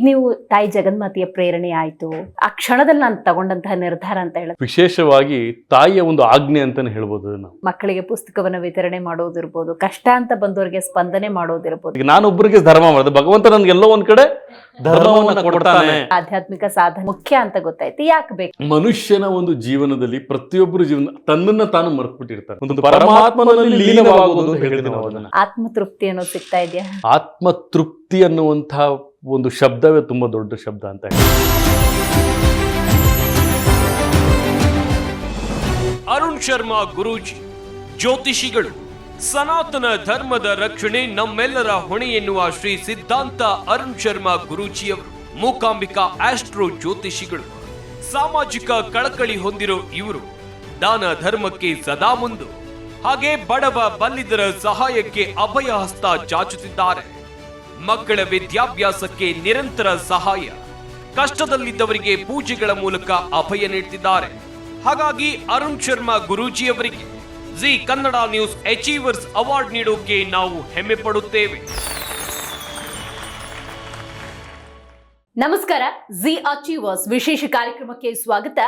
ಈಗ ನೀವು ತಾಯಿ ಜಗನ್ಮಾತೆಯ ಪ್ರೇರಣೆ ಆಯ್ತು. ಆ ಕ್ಷಣದಲ್ಲಿ ನಾನು ತಗೊಂಡಂತಹ ನಿರ್ಧಾರ ಅಂತ ಹೇಳಿದ್ರೆ ವಿಶೇಷವಾಗಿ ತಾಯಿಯ ಒಂದು ಆಜ್ಞೆ ಅಂತಾನೆ ಹೇಳ್ಬೋದು ನಾವು ಮಕ್ಕಳಿಗೆ ಪುಸ್ತಕವನ್ನ ವಿತರಣೆ ಮಾಡೋದಿರ್ಬೋದು ಕಷ್ಟ ಅಂತ ಬಂದವರಿಗೆ ಸ್ಪಂದನೆ ಮಾಡೋದಿರ್ಬೋದು. ಈಗ ನಾನೊಬ್ಬರಿಗೆ ಧರ್ಮ ಮಾಡಿದೆ ಭಗವಂತ ನನ್ಗೆ ಎಲ್ಲೋ ಒಂದ್ ಕಡೆ ಧರ್ಮವನ್ನ ಕೊಡ್ತಾನೆ. ಆಧ್ಯಾತ್ಮಿಕ ಸಾಧನೆ ಮುಖ್ಯ ಅಂತ ಗೊತ್ತಾಯ್ತು ಯಾಕೆ ಬೇಕು? ಮನುಷ್ಯನ ಒಂದು ಜೀವನದಲ್ಲಿ ಪ್ರತಿಯೊಬ್ಬರು ಜೀವನ ತನ್ನನ್ನ ತಾನು ಮರೆತುಬಿಟ್ಟಿರ್ತಾರೆ ಒಂದು ಪರಮಾತ್ಮನಲ್ಲಿ ಲೀನವಾಗುವುದು ಅಂತ ನಾವು ಅದನ್ನ. ಆತ್ಮತೃಪ್ತಿ ಅನ್ನೋದು ಸಿಗ್ತಾ ಇದೆಯಾ? ಆತ್ಮತೃಪ್ತಿ ಅನ್ನುವಂತಹ ಒಂದು ಶಬ್ದವೇ ತುಂಬಾ ದೊಡ್ಡ ಶಬ್ದ ಅಂತ ಅರುಣ್ ಶರ್ಮಾ ಗುರೂಜಿ, ಜ್ಯೋತಿಷಿಗಳು, ಸನಾತನ ಧರ್ಮದ ರಕ್ಷಣೆ ನಮ್ಮೆಲ್ಲರ ಹೊಣೆ ಎನ್ನುವ ಶ್ರೀ ಸಿದ್ಧಾಂತ ಅರುಣ್ ಶರ್ಮಾ ಗುರೂಜಿಯವರು, ಮೂಕಾಂಬಿಕಾ ಆಸ್ಟ್ರೋ ಜ್ಯೋತಿಷಿಗಳು, ಸಾಮಾಜಿಕ ಕಳಕಳಿ ಹೊಂದಿರೋ ಇವರು, ದಾನ ಧರ್ಮಕ್ಕೆ ಸದಾ ಮುಂದು, ಹಾಗೆ ಬಡವ ಬಲ್ಲಿದರ ಸಹಾಯಕ್ಕೆ ಅಭಯ ಹಸ್ತ ಚಾಚುತ್ತಿದ್ದಾರೆ. ಮಕ್ಕಳ ವಿದ್ಯಾಭ್ಯಾಸಕ್ಕೆ ನಿರಂತರ ಸಹಾಯ. ಕಷ್ಟದಲ್ಲಿದ್ದವರಿಗೆ ಪೂಜೆಗಳ ಮೂಲಕ ಅಭಯ ನೀಡುತ್ತಿದ್ದಾರೆ ಹಾಗಾಗಿ Arun Sharma ಗುರೂಜಿಯವರಿಗೆ Zee Kannada news achievers award ನೀಡೋಕೆ ನಾವು ಹೆಮ್ಮೆ ಪಡುತ್ತೇವೆ. ನಮಸ್ಕಾರ, ಜಿ ಅಚೀವರ್ಸ್ ವಿಶೇಷ ಕಾರ್ಯಕ್ರಮಕ್ಕೆ ಸ್ವಾಗತ.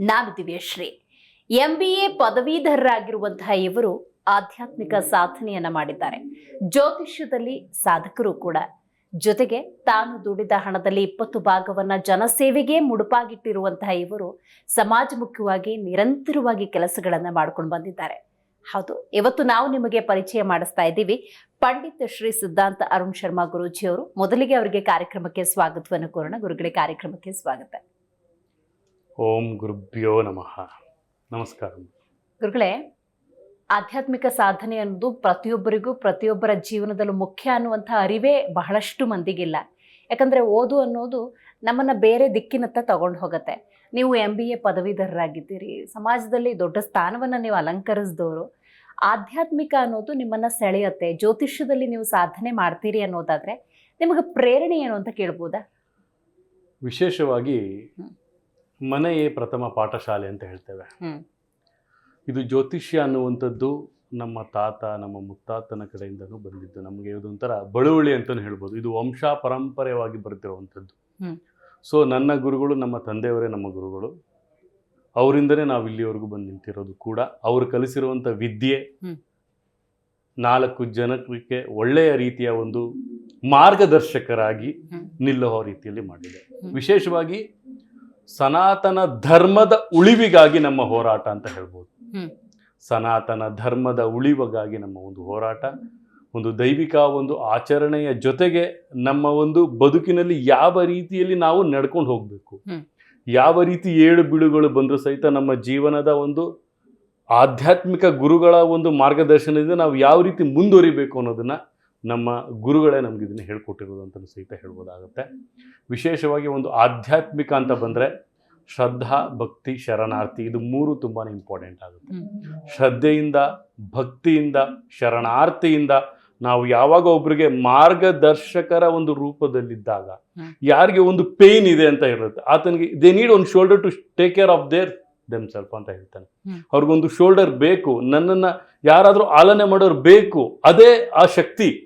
ನಾನು ದಿವ್ಯಶ್ರೀ. ಎಂಬಿಎ ಪದವೀಧರರಾಗಿರುವಂತಹ ಇವರು ಆಧ್ಯಾತ್ಮಿಕ ಸಾಧನೆಯನ್ನ ಮಾಡಿದ್ದಾರೆ. ಜ್ಯೋತಿಷ್ಯದಲ್ಲಿ ಸಾಧಕರು ಕೂಡ. ಜೊತೆಗೆ ತಾನು ದುಡಿದ ಹಣದಲ್ಲಿ ಇಪ್ಪತ್ತು ಭಾಗವನ್ನ ಜನಸೇವೆಗೆ ಮುಡುಪಾಗಿಟ್ಟಿರುವಂತಹ ಇವರು ಸಮಾಜಮುಖಿಯಾಗಿ ನಿರಂತರವಾಗಿ ಕೆಲಸಗಳನ್ನ ಮಾಡ್ಕೊಂಡು ಬಂದಿದ್ದಾರೆ. ಹೌದು ಇವತ್ತು ನಾವು ನಿಮಗೆ ಪರಿಚಯ ಮಾಡಿಸ್ತಾ ಇದ್ದೀವಿ ಪಂಡಿತ್ ಶ್ರೀ ಸಿದ್ಧಾಂತ ಅರುಣ್ ಶರ್ಮಾ ಗುರೂಜಿ ಅವರು ಮೊದಲಿಗೆ ಅವರಿಗೆ ಕಾರ್ಯಕ್ರಮಕ್ಕೆ ಸ್ವಾಗತವನ್ನು ಕೋರೋಣ. ಗುರುಗಳೇ ಕಾರ್ಯಕ್ರಮಕ್ಕೆ ಸ್ವಾಗತ. ಓಂ ಗುರುಭ್ಯೋ ನಮಃ. ನಮಸ್ಕಾರ. ಗುರುಗಳೇ ಆಧ್ಯಾತ್ಮಿಕ ಸಾಧನೆ ಅನ್ನೋದು ಪ್ರತಿಯೊಬ್ಬರಿಗೂ ಪ್ರತಿಯೊಬ್ಬರ ಜೀವನದಲ್ಲೂ ಮುಖ್ಯ ಅನ್ನುವಂಥ ಅರಿವೇ ಬಹಳಷ್ಟು ಮಂದಿಗಿಲ್ಲ. ಯಾಕಂದರೆ ಓದು ಅನ್ನೋದು ನಮ್ಮನ್ನು ಬೇರೆ ದಿಕ್ಕಿನತ್ತ ತಗೊಂಡು ಹೋಗುತ್ತೆ. ನೀವು ಎಂ ಬಿ ಎ ಪದವೀಧರರಾಗಿದ್ದೀರಿ ಸಮಾಜದಲ್ಲಿ ದೊಡ್ಡ ಸ್ಥಾನವನ್ನು ನೀವು ಅಲಂಕರಿಸಿದವರು. ಆಧ್ಯಾತ್ಮಿಕ ಅನ್ನೋದು ನಿಮ್ಮನ್ನು ಸೆಳೆಯುತ್ತೆ. ಜ್ಯೋತಿಷ್ಯದಲ್ಲಿ ನೀವು ಸಾಧನೆ ಮಾಡ್ತೀರಿ ಅನ್ನೋದಾದರೆ ನಿಮಗೆ ಪ್ರೇರಣೆ ಏನು ಅಂತ ಕೇಳ್ಬೋದಾ? ವಿಶೇಷವಾಗಿ. ಮನೆಯೇ ಪ್ರಥಮ ಪಾಠಶಾಲೆ ಅಂತ ಹೇಳ್ತೇವೆ. ಇದು ಜ್ಯೋತಿಷ್ಯ ಅನ್ನುವಂಥದ್ದು ನಮ್ಮ ತಾತ ನಮ್ಮ ಮುತ್ತಾತನ ಕಡೆಯಿಂದನೂ ಬಂದಿದ್ದು. ನಮಗೆ ಇದೊಂಥರ ಬಳುವಳಿ ಅಂತಲೂ ಹೇಳ್ಬೋದು. ಇದು ವಂಶ ಪರಂಪರೆಯಾಗಿ ಬರ್ತಿರುವಂಥದ್ದು. ಸೊ ನನ್ನ ಗುರುಗಳು ನಮ್ಮ ತಂದೆಯವರೇ ನಮ್ಮ ಗುರುಗಳು. ಅವರಿಂದನೇ ನಾವು ಇಲ್ಲಿವರೆಗೂ ಬಂದು ನಿಂತಿರೋದು ಕೂಡ ಅವರು ಕಲಿಸಿರುವಂಥ ವಿದ್ಯೆ ನಾಲ್ಕು ಜನಕ್ಕೆ ಒಳ್ಳೆಯ ರೀತಿಯ ಒಂದು ಮಾರ್ಗದರ್ಶಕರಾಗಿ ನಿಲ್ಲುವ ರೀತಿಯಲ್ಲಿ ಮಾಡಿದೆ. ವಿಶೇಷವಾಗಿ ಸನಾತನ ಧರ್ಮದ ಉಳಿವಿಗಾಗಿ ನಮ್ಮ ಹೋರಾಟ ಅಂತ ಹೇಳ್ಬೋದು. ಸನಾತನ ಧರ್ಮದ ಉಳಿವಗಾಗಿ ನಮ್ಮ ಒಂದು ಹೋರಾಟ ಒಂದು ದೈವಿಕ ಒಂದು ಆಚರಣೆಯ ಜೊತೆಗೆ ನಮ್ಮ ಒಂದು ಬದುಕಿನಲ್ಲಿ ಯಾವ ರೀತಿಯಲ್ಲಿ ನಾವು ನಡ್ಕೊಂಡು ಹೋಗಬೇಕು. ಯಾವ ರೀತಿ ಏಳು ಬಿಡುಗಳು ಬಂದರೂ ಸಹಿತ ನಮ್ಮ ಜೀವನದ ಒಂದು ಆಧ್ಯಾತ್ಮಿಕ ಗುರುಗಳ ಒಂದು ಮಾರ್ಗದರ್ಶನದಿಂದ ನಾವು ಯಾವ ರೀತಿ ಮುಂದುವರಿಬೇಕು ಅನ್ನೋದನ್ನು ನಮ್ಮ ಗುರುಗಳೇ ನಮ್ಗೆ ಇದನ್ನ ಹೇಳ್ಕೊಟ್ಟಿರೋದು ಅಂತ ಸಹಿತ ಹೇಳ್ಬೋದಾಗುತ್ತೆ. ವಿಶೇಷವಾಗಿ ಒಂದು ಆಧ್ಯಾತ್ಮಿಕ ಅಂತ ಬಂದರೆ ಶ್ರದ್ಧಾ ಭಕ್ತಿ ಶರಣಾರ್ಥಿ ಇದು ಮೂರು ತುಂಬಾ ಇಂಪಾರ್ಟೆಂಟ್ ಆಗುತ್ತೆ ಶ್ರದ್ಧೆಯಿಂದ ಭಕ್ತಿಯಿಂದ ಶರಣಾರ್ಥಿಯಿಂದ ನಾವು ಯಾವಾಗ ಒಬ್ರಿಗೆ ಮಾರ್ಗದರ್ಶಕರ ಒಂದು ರೂಪದಲ್ಲಿದ್ದಾಗ. ಯಾರಿಗೆ ಒಂದು ಪೇನ್ ಇದೆ ಅಂತ ಇರುತ್ತೆ ಆತನಿಗೆ ದೇ ನೀಡ್ ಒಂದು shoulder to take care of their themself ಅಂತ ಹೇಳ್ತಾನೆ. ಅವ್ರಿಗೊಂದು ಶೋಲ್ಡರ್ ಬೇಕು ನನ್ನನ್ನು ಯಾರಾದರೂ ಆಲನೆ ಮಾಡೋರು ಬೇಕು ಅದೇ ಆ ಶಕ್ತಿ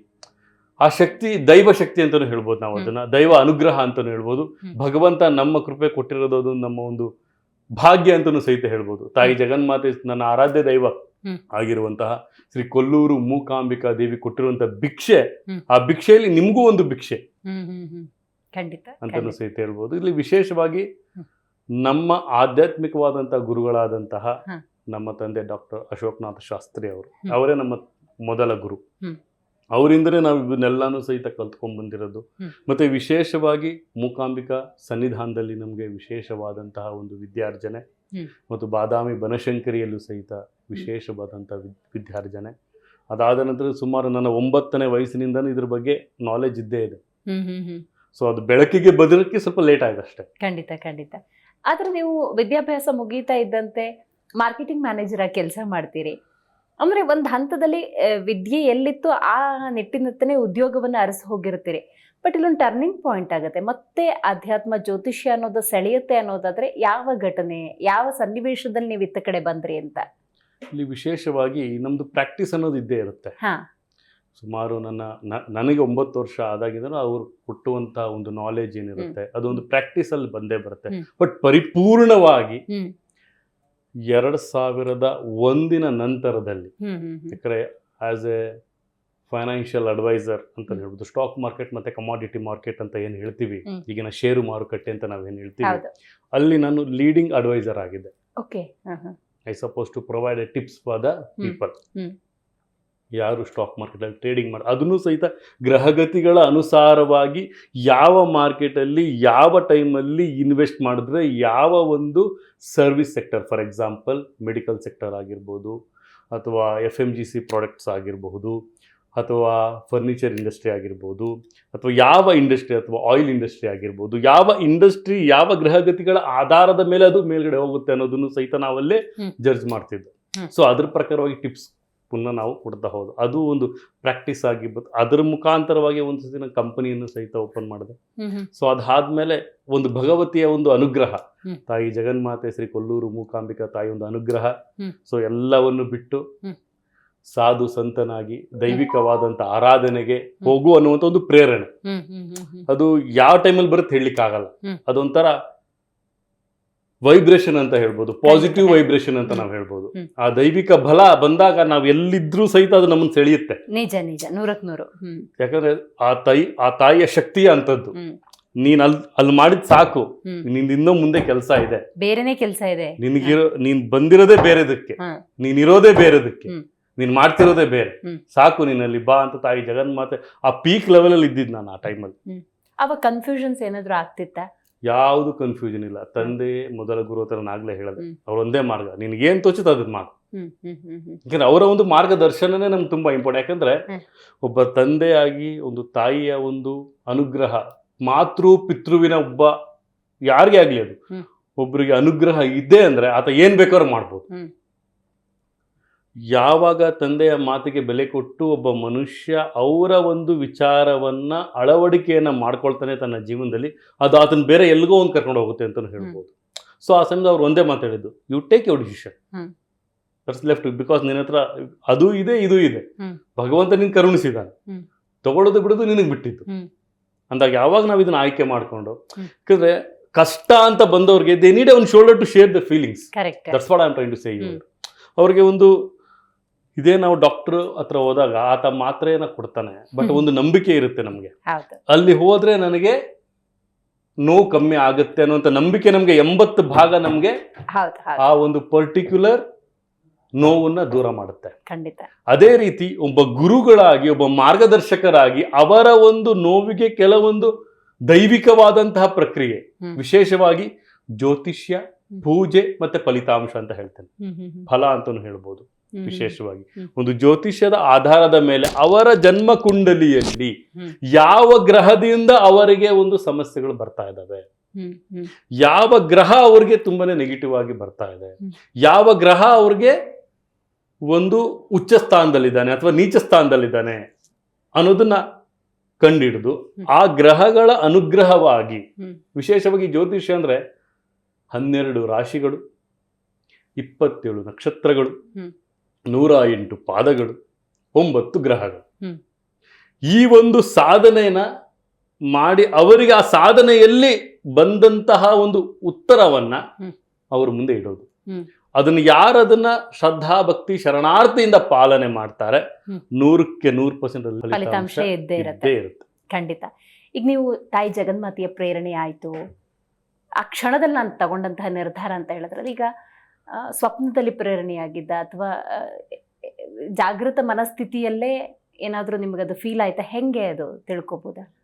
ಆ ಶಕ್ತಿ ದೈವ ಶಕ್ತಿ ಅಂತಲೂ ಹೇಳ್ಬೋದು ನಾವು ಅದನ್ನ. ದೈವ ಅನುಗ್ರಹ ಅಂತಲೂ ಹೇಳ್ಬೋದು. ಭಗವಂತ ನಮ್ಮ ಕೃಪೆ ಕೊಟ್ಟಿರೋದು ನಮ್ಮ ಒಂದು ಭಾಗ್ಯ ಅಂತಲೂ ಸಹಿತ ಹೇಳ್ಬೋದು. ತಾಯಿ ಜಗನ್ಮಾತೆ ನನ್ನ ಆರಾಧ್ಯ ದೈವ. ಆಗಿರುವಂತಹ ಶ್ರೀ ಕೊಲ್ಲೂರು ಮೂಕಾಂಬಿಕಾ ದೇವಿ ಕೊಟ್ಟಿರುವಂತಹ ಭಿಕ್ಷೆ ಆ ಭಿಕ್ಷೆಯಲ್ಲಿ ನಿಮಗೂ ಒಂದು ಭಿಕ್ಷೆ ಖಂಡಿತ ಅಂತಲೂ ಸಹಿತ ಹೇಳ್ಬೋದು. ಇಲ್ಲಿ ವಿಶೇಷವಾಗಿ ನಮ್ಮ ಆಧ್ಯಾತ್ಮಿಕವಾದಂತಹ ಗುರುಗಳಾದಂತಹ ನಮ್ಮ ತಂದೆ ಡಾಕ್ಟರ್ ಅಶೋಕ್ನಾಥ ಶಾಸ್ತ್ರಿ ಅವರು. ಅವರೇ ನಮ್ಮ ಮೊದಲ ಗುರು. ಅವರಿಂದಲೇ ನಾವು ಇವನ್ನೆಲ್ಲಾನು ಸಹಿತ ಕಲ್ತ್ಕೊಂಡ್ ಬಂದಿರೋದು. ಮತ್ತೆ ವಿಶೇಷವಾಗಿ ಮೂಕಾಂಬಿಕಾ ಸನ್ನಿಧಾನದಲ್ಲಿ ನಮಗೆ ವಿಶೇಷವಾದಂತಹ ಒಂದು ವಿದ್ಯಾರ್ಜನೆ. ಮತ್ತು ಬಾದಾಮಿ ಬನಶಂಕರಿಯಲ್ಲೂ ಸಹಿತ ವಿಶೇಷವಾದಂಥ ವಿದ್ಯಾರ್ಜನೆ. ಅದಾದ ನಂತರ ಸುಮಾರು ನನ್ನ ಒಂಬತ್ತನೇ ವಯಸ್ಸಿನಿಂದನೂ ಇದ್ರ ಬಗ್ಗೆ ನಾಲೆಜ್ ಇದ್ದೇ ಇದೆ. ಸೊ ಅದು ಬೆಳಕಿಗೆ ಬದಲಕ್ಕೆ ಸ್ವಲ್ಪ ಲೇಟ್ ಆಗಿದೆ ಅಷ್ಟೇ ಖಂಡಿತ ಖಂಡಿತ. ಆದ್ರೆ ನೀವು ವಿದ್ಯಾಭ್ಯಾಸ ಮುಗೀತಾ ಇದ್ದಂತೆ ಮಾರ್ಕೆಟಿಂಗ್ ಮ್ಯಾನೇಜರ್ ಆಗಿ ಕೆಲಸ ಮಾಡ್ತೀರಿ. ಅಂದ್ರೆ ಒಂದು ಹಂತದಲ್ಲಿ ವಿದ್ಯೆ ಎಲ್ಲಿತ್ತು ಆ ನಿಟ್ಟಿನತ್ತನೇ ಉದ್ಯೋಗವನ್ನು ಅರಸಿ ಹೋಗಿರ್ತೀರಿ. ಬಟ್ ಇಲ್ಲೊಂದು ಟರ್ನಿಂಗ್ ಪಾಯಿಂಟ್ ಆಗುತ್ತೆ. ಮತ್ತೆ ಅಧ್ಯಾತ್ಮ ಜ್ಯೋತಿಷ್ಯ ಅನ್ನೋದು ಸೆಳೆಯುತ್ತೆ ಅನ್ನೋದಾದ್ರೆ ಯಾವ ಘಟನೆ ಯಾವ ಸನ್ನಿವೇಶದಲ್ಲಿ ನೀವು ಇತ್ತ ಕಡೆ ಬಂದ್ರಿ ಅಂತ? ಇಲ್ಲಿ ವಿಶೇಷವಾಗಿ ನಮ್ದು ಪ್ರಾಕ್ಟೀಸ್ ಅನ್ನೋದು ಇದ್ದೇ ಇರುತ್ತೆ. ಹಾ. ಸುಮಾರು ನನ್ನ ನನಗೆ ಒಂಬತ್ತು ವರ್ಷ ಆದಾಗಿದ್ರು ಅವ್ರು ಕೊಟ್ಟುವಂಥ ಒಂದು ನಾಲೆಜ್ ಏನಿರುತ್ತೆ ಅದೊಂದು ಪ್ರಾಕ್ಟೀಸಲ್ಲಿ ಬಂದೇ ಬರುತ್ತೆ. ಬಟ್ ಪರಿಪೂರ್ಣವಾಗಿ ಎರಡು ಸಾವಿರದ ಒಂದಿನ ನಂತರದಲ್ಲಿ ಯಾಕಂದರೆ ಆ್ಯಸ್ ಎ ಫೈನಾನ್ಷಿಯಲ್ ಅಡ್ವೈಸರ್ ಅಂತ ಹೇಳ್ಬೋದು ಸ್ಟಾಕ್ ಮಾರ್ಕೆಟ್ ಮತ್ತು ಕಮಾಡಿಟಿ ಮಾರ್ಕೆಟ್ ಅಂತ ಏನು ಹೇಳ್ತೀವಿ. ಈಗಿನ ಷೇರು ಮಾರುಕಟ್ಟೆ ಅಂತ ನಾವೇನು ಹೇಳ್ತೀವಿ ಅಲ್ಲಿ ನಾನು ಲೀಡಿಂಗ್ ಅಡ್ವೈಸರ್ ಆಗಿದ್ದೆ. I suppose to provide a tips for the people. ಯಾರು ಸ್ಟಾಕ್ ಮಾರ್ಕೆಟಲ್ಲಿ ಟ್ರೇಡಿಂಗ್ ಮಾಡಿ ಅದನ್ನು ಸಹಿತ ಗ್ರಹಗತಿಗಳ ಅನುಸಾರವಾಗಿ ಯಾವ ಮಾರ್ಕೆಟಲ್ಲಿ ಯಾವ ಟೈಮಲ್ಲಿ ಇನ್ವೆಸ್ಟ್ ಮಾಡಿದ್ರೆ ಯಾವ ಒಂದು service sector for example medical sector ಆಗಿರ್ಬೋದು ಅಥವಾ F M G C products ಆಗಿರಬಹುದು ಅಥವಾ ಫರ್ನಿಚರ್ ಇಂಡಸ್ಟ್ರಿ ಆಗಿರ್ಬೋದು ಅಥವಾ ಯಾವ ಇಂಡಸ್ಟ್ರಿ ಅಥವಾ ಆಯಿಲ್ ಇಂಡಸ್ಟ್ರಿ ಆಗಿರ್ಬೋದು ಯಾವ ಇಂಡಸ್ಟ್ರಿ ಯಾವ ಗ್ರಹಗತಿಗಳ ಆಧಾರದ ಮೇಲೆ ಅದು ಮೇಲ್ಗಡೆ ಹೋಗುತ್ತೆ ಅನ್ನೋದನ್ನು ಸಹಿತ ನಾವಲ್ಲೇ ಜಡ್ಜ್ ಮಾಡ್ತಿದ್ದೆ. ಸೊ ಅದ್ರ ಪ್ರಕಾರವಾಗಿ ಟಿಪ್ಸ್ ಪುನಃ ನಾವು ಕೊಡ್ತಾ ಹೋದು. ಅದು ಒಂದು ಪ್ರಾಕ್ಟೀಸ್ ಆಗಿ ಅದರ ಮುಖಾಂತರವಾಗಿ ಒಂದು ಸತಿ ನಾನು ಕಂಪನಿಯನ್ನು ಸಹಿತ ಓಪನ್ ಮಾಡಿದೆ. ಸೊ ಅದಾದ್ಮೇಲೆ ಒಂದು ಭಗವತಿಯ ಒಂದು ಅನುಗ್ರಹ. ತಾಯಿ ಜಗನ್ಮಾತೆ ಶ್ರೀ ಕೊಲ್ಲೂರು ಮೂಕಾಂಬಿಕಾ ತಾಯಿ ಒಂದು ಅನುಗ್ರಹ. ಸೊ ಎಲ್ಲವನ್ನು ಬಿಟ್ಟು ಸಾಧು ಸಂತನಾಗಿ ದೈವಿಕವಾದಂಥ ಆರಾಧನೆಗೆ ಹೋಗು ಅನ್ನುವಂಥ ಒಂದು ಪ್ರೇರಣೆ. ಅದು ಯಾವ ಟೈಮಲ್ಲಿ ಬರುತ್ತೆ ಹೇಳಲಿಕ್ಕಾಗಲ್ಲ. ಅದೊಂಥರ ವೈಬ್ರೇಷನ್ ಅಂತ ಹೇಳ್ಬೋದು ಪಾಸಿಟಿವ್ ವೈಬ್ರೇಷನ್ ಅಂತ. ನಾವು ಹೇಳ್ಬೋದು. ಆ ದೈವಿಕ ಬಲ ಬಂದಾಗ ನಾವು ಎಲ್ಲಿದ್ರೂ ಸಹಿತ ಅದು ನಮ್ಮನ್ನು ಸೆಳೆಯುತ್ತೆ. ನಿಜ ನಿಜ ನೂರಕ್ ನೂರು. ಯಾಕಂದ್ರೆ ಆ ತಾಯಿ ಆ ತಾಯಿಯ ಶಕ್ತಿಯ ಅಂತದ್ದು ನೀನ್ ಅಲ್ ಅಲ್ಲಿ ಮಾಡಿದ್ ಸಾಕು. ನಿನ್ ಇನ್ನೂ ಮುಂದೆ ಕೆಲಸ ಇದೆ. ಬೇರೆನೆ ಕೆಲಸ ಇದೆ. ನಿನಗಿರೋ ನೀನ್ ಬಂದಿರೋದೇ ಬೇರೆದಕ್ಕೆ. ನೀನ್ ಇರೋದೇ ಬೇರೆದಕ್ಕೆ. ನೀನ್ ಮಾಡ್ತಿರೋದೇ ಬೇರೆ. ಸಾಕು ನಿನ್ನಲ್ಲಿ ಬಾ ಅಂತ ತಾಯಿ ಜಗನ್ಮಾತೆ ಆ ಪೀಕ್ ಲೆವೆಲ್ ಅಲ್ಲಿ ಇದ್ದಿದ್ ನಾನು ಆ ಟೈಮಲ್ಲಿ ಅವಾಗ ಕನ್ಫ್ಯೂಷನ್ಸ್ ಏನಾದ್ರು ಆಗ್ತಿತ್ತಾ? ಯಾವುದು ಕನ್ಫ್ಯೂಷನ್ ಇಲ್ಲ. ತಂದೆ ಮೊದಲ ಗುರು ಹತ್ರ ನಾಗ್ಲೇ ಹೇಳಿದೆ. ಒಂದೇ ಮಾರ್ಗ. ನಿನ್ಗೆ ಏನ್ ತೋಚುತ್ತೆ ಅದನ್ನ ಮಾಡು ಯಾಕಂದ್ರೆ ಅವರ ಒಂದು ಮಾರ್ಗದರ್ಶನನೇ ನಮ್ಗೆ ತುಂಬಾ ಇಂಪಾರ್ಟೆಂಟ್ ಯಾಕಂದ್ರೆ. ಒಬ್ಬ ತಂದೆಯಾಗಿ ಒಂದು ತಾಯಿಯ ಒಂದು ಅನುಗ್ರಹ ಮಾತೃ ಪಿತೃವಿನ ಒಬ್ಬ ಯಾರಿಗೆ ಆಗ್ಲಿ ಅದು. ಒಬ್ಬರಿಗೆ ಒಬ್ರಿಗೆ ಅನುಗ್ರಹ ಇದೆ ಅಂದ್ರೆ ಆತ ಏನ್ ಬೇಕಾದ್ರೂ ಮಾಡ್ಬೋದು. ಯಾವಾಗ ತಂದೆಯ ಮಾತಿಗೆ ಬೆಲೆ ಕೊಟ್ಟು ಒಬ್ಬ ಮನುಷ್ಯ ಅವರ ಒಂದು ವಿಚಾರವನ್ನ ಅಳವಡಿಕೆಯನ್ನ ಮಾಡ್ಕೊಳ್ತಾನೆ ತನ್ನ ಜೀವನದಲ್ಲಿ ಅದು ಆತನ ಬೇರೆ ಎಲ್ಲಿಗೋ ಒಂದು ಕರ್ಕೊಂಡು ಹೋಗುತ್ತೆ ಅಂತ ಹೇಳ್ಬೋದು ಸೊ ಆ ಸಮಯದಲ್ಲಿ ಅವ್ರು ಒಂದೇ ಮಾತಾಡಿದ್ದು you take your decision. That's left because ನಿನ್ನ ಹತ್ರ ಅದು ಇದೆ ಇದು ಇದೆ. ಭಗವಂತ ನಿನ್ ಕರುಣಿಸಿದಾನೆ. ತಗೊಳ್ಳೋದು ಬಿಡೋದು ನಿನಗೆ ಬಿಟ್ಟಿತ್ತು ಅಂದಾಗ ಯಾವಾಗ ನಾವು ಇದನ್ನ ಆಯ್ಕೆ ಮಾಡ್ಕೊಂಡು. ಯಾಕಂದ್ರೆ ಕಷ್ಟ ಅಂತ ಬಂದವ್ರಿಗೆ they need one shoulder to share the feelings that's what I am trying to say. ಅವ್ರಿಗೆ ಒಂದು ಇದೇ ನಾವು ಡಾಕ್ಟರ್ ಹತ್ರ ಹೋದಾಗ ಆತ ಮಾತ್ರೆಯನ್ನ ಕೊಡ್ತಾನೆ ಬಟ್ ಒಂದು ನಂಬಿಕೆ ಇರುತ್ತೆ ನಮಗೆ. ಅಲ್ಲಿ ಹೋದ್ರೆ ನನಗೆ ನೋವು ಕಮ್ಮಿ ಆಗುತ್ತೆ ಅನ್ನುವಂಥ ನಂಬಿಕೆ ನಮಗೆ ಎಂಬತ್ತು ಭಾಗ ನಮಗೆ ಆ ಒಂದು ಪರ್ಟಿಕ್ಯುಲರ್ ನೋವನ್ನ ದೂರ ಮಾಡುತ್ತೆ. ಖಂಡಿತ. ಅದೇ ರೀತಿ ಒಬ್ಬ ಗುರುಗಳಾಗಿ ಒಬ್ಬ ಮಾರ್ಗದರ್ಶಕರಾಗಿ ಅವರ ಒಂದು ನೋವಿಗೆ ಕೆಲವೊಂದು ದೈವಿಕವಾದಂತಹ ಪ್ರಕ್ರಿಯೆ ವಿಶೇಷವಾಗಿ ಜ್ಯೋತಿಷ್ಯ ಪೂಜೆ ಮತ್ತೆ ಫಲಿತಾಂಶ ಅಂತ ಹೇಳ್ತೇನೆ. ಫಲ ಅಂತಾನು ಹೇಳ್ಬೋದು. ವಿಶೇಷವಾಗಿ. ಒಂದು ಜ್ಯೋತಿಷ್ಯದ ಆಧಾರದ ಮೇಲೆ ಅವರ ಜನ್ಮ ಕುಂಡಲಿಯಲ್ಲಿ ಯಾವ ಗ್ರಹದಿಂದ ಅವರಿಗೆ ಒಂದು ಸಮಸ್ಯೆಗಳು ಬರ್ತಾ ಇದ್ದಾವೆ? ಯಾವ ಗ್ರಹ ಅವ್ರಿಗೆ ತುಂಬಾನೇ ನೆಗೆಟಿವ್ ಆಗಿ ಬರ್ತಾ ಇದೆ? ಯಾವ ಗ್ರಹ ಅವ್ರಿಗೆ ಒಂದು ಉಚ್ಚ ಸ್ಥಾನದಲ್ಲಿದ್ದಾನೆ ಅಥವಾ ನೀಚ ಸ್ಥಾನದಲ್ಲಿದ್ದಾನೆ ಅನ್ನೋದನ್ನ ಕಂಡಿಡಿದು ಆ ಗ್ರಹಗಳ ಅನುಗ್ರಹವಾಗಿ. ವಿಶೇಷವಾಗಿ ಜ್ಯೋತಿಷ್ಯ ಅಂದ್ರೆ ಹನ್ನೆರಡು ರಾಶಿಗಳು ಇಪ್ಪತ್ತೇಳು ನಕ್ಷತ್ರಗಳು. ನೂರ ಎಂಟು ಪಾದಗಳು ಒಂಬತ್ತು ಗ್ರಹಗಳು. ಈ ಒಂದು ಸಾಧನೆಯನ್ನ ಮಾಡಿ ಅವರಿಗೆ ಆ ಸಾಧನೆಯಲ್ಲಿ ಬಂದಂತಹ ಒಂದು ಉತ್ತರವನ್ನ ಅವ್ರ ಮುಂದೆ ಇಡೋದು. ಅದನ್ನ ಅದನ್ನು ಯಾರು ಅದನ್ನ ಶ್ರದ್ಧಾ ಭಕ್ತಿ ಶರಣಾರ್ಥಿಯಿಂದ ಪಾಲನೆ ಮಾಡ್ತಾರೆ. ನೂರಕ್ಕೆ ನೂರು ಪರ್ಸೆಂಟ್ ಫಲಿತಾಂಶ ಇದ್ದೇ ಇರತ್ತೆ. ಖಂಡಿತ. ಈಗ ನೀವು ತಾಯಿ ಜಗನ್ಮಾತೆಯ ಪ್ರೇರಣೆ ಆಯಿತು. ಆ ಕ್ಷಣದಲ್ಲಿ ನಾನು ತಗೊಂಡಂತಹ ನಿರ್ಧಾರ ಅಂತ ಹೇಳಿದ್ರೆ ಈಗ ಸ್ವಪ್ನದಲ್ಲಿ ಪ್ರೇರಣೆಯಾಗಿದ್ದ ಅಥವಾ ಜಾಗೃತ ಮನಸ್ಥಿತಿಯಲ್ಲೇ ಏನಾದರೂ ನಿಮಗದು ಫೀಲ್ ಆಯ್ತಾ? ಹೆಂಗೆ ಅದು ತಿಳ್ಕೊಬೋದಾ?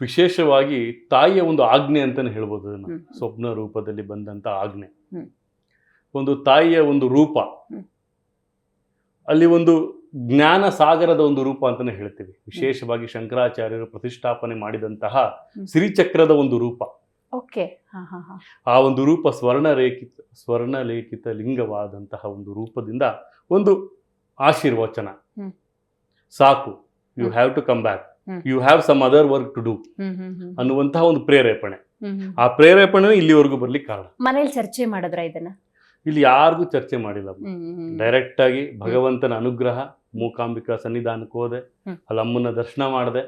ವಿಶೇಷವಾಗಿ ತಾಯಿಯ ಒಂದು ಆಜ್ಞೆ ಅಂತಾನೆ ಹೇಳ್ಬೋದು ಅದನ್ನು. ಸ್ವಪ್ನ ರೂಪದಲ್ಲಿ ಬಂದಂಥ ಆಜ್ಞೆ. ಒಂದು ತಾಯಿಯ ಒಂದು ರೂಪ. ಅಲ್ಲಿ ಒಂದು ಜ್ಞಾನ ಸಾಗರದ ಒಂದು ರೂಪ ಅಂತಾನೆ ಹೇಳ್ತೀವಿ. ವಿಶೇಷವಾಗಿ ಶಂಕರಾಚಾರ್ಯರು ಪ್ರತಿಷ್ಠಾಪನೆ ಮಾಡಿದಂತಹ ಸಿರಿಚಕ್ರದ ಒಂದು ರೂಪ. ಓಕೆ. ಆ ಒಂದು ರೂಪ ಸ್ವರ್ಣರೇಖಿತ ಸ್ವರ್ಣಲೇಖಿತ ಲಿಂಗವಾದಂತಹ ಒಂದು ರೂಪದಿಂದ ಒಂದು ಆಶೀರ್ವಚನ. ಸಾಕು. You. Have to come back you have some other work to do ಅನ್ನುವಂತಹ ಒಂದು ಪ್ರೇರೇಪಣೆ. ಆ ಪ್ರೇರೇಪಣೆ ಇಲ್ಲಿವರೆಗೂ ಬರ್ಲಿಕ್ಕೆ ಕಾರಣ. ಮನೇಲಿ ಚರ್ಚೆ ಮಾಡಿದ್ರ ಇದನ್ನ? ಇಲ್ಲಿ ಯಾರಿಗೂ ಚರ್ಚೆ ಮಾಡಿಲ್ಲ. ಡೈರೆಕ್ಟ್ ಆಗಿ ಭಗವಂತನ ಅನುಗ್ರಹ ಮೂಕಾಂಬಿಕಾ ಸನ್ನಿಧಾನಕ್ಕೆ ಹೋದೆ ಅಲ್ಲಮ್ಮನ ಅಲ್ಲಿ ಅಮ್ಮನ ದರ್ಶನ ಮಾಡಿದೆ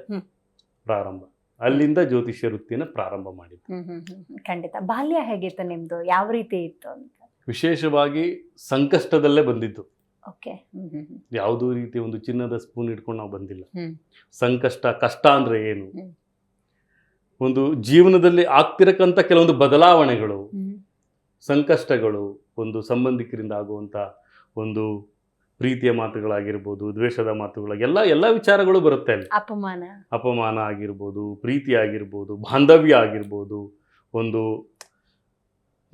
ಪ್ರಾರಂಭ. ಅಲ್ಲಿಂದ ಜ್ಯೋತಿಷ್ಯ ವೃತ್ತಿನ ಪ್ರಾರಂಭ ಮಾಡಿದ್ದೆ. ಖಂಡಿತ. ಬಾಲ್ಯ ಹೇಗಿತ್ತು ನಿಮ್ದು? ಯಾವ ರೀತಿ ಇತ್ತು ಅಂತ? ವಿಶೇಷವಾಗಿ ಸಂಕಷ್ಟದಲ್ಲೇ ಬಂದಿದ್ದು. ಯಾವುದೋ ರೀತಿ ಒಂದು ಚಿನ್ನದ ಸ್ಪೂನ್ ಇಟ್ಕೊಂಡು ನಾವು ಬಂದಿಲ್ಲ. ಸಂಕಷ್ಟ ಕಷ್ಟ ಅಂದ್ರೆ ಏನು? ಒಂದು ಜೀವನದಲ್ಲಿ ಆಗ್ತಿರಕ್ಕಂಥ ಕೆಲವೊಂದು ಬದಲಾವಣೆಗಳು ಸಂಕಷ್ಟಗಳು ಒಂದು ಸಂಬಂಧಿಕರಿಂದ ಆಗುವಂಥ ಒಂದು ಪ್ರೀತಿಯ ಮಾತುಗಳಾಗಿರ್ಬೋದು ದ್ವೇಷದ ಮಾತುಗಳ ಎಲ್ಲ ಎಲ್ಲ ವಿಚಾರಗಳು ಬರುತ್ತೆ ಅಲ್ಲಿ. ಅಪಮಾನ. ಅಪಮಾನ ಆಗಿರ್ಬೋದು ಪ್ರೀತಿ ಆಗಿರ್ಬೋದು ಬಾಂಧವ್ಯ ಆಗಿರ್ಬೋದು ಒಂದು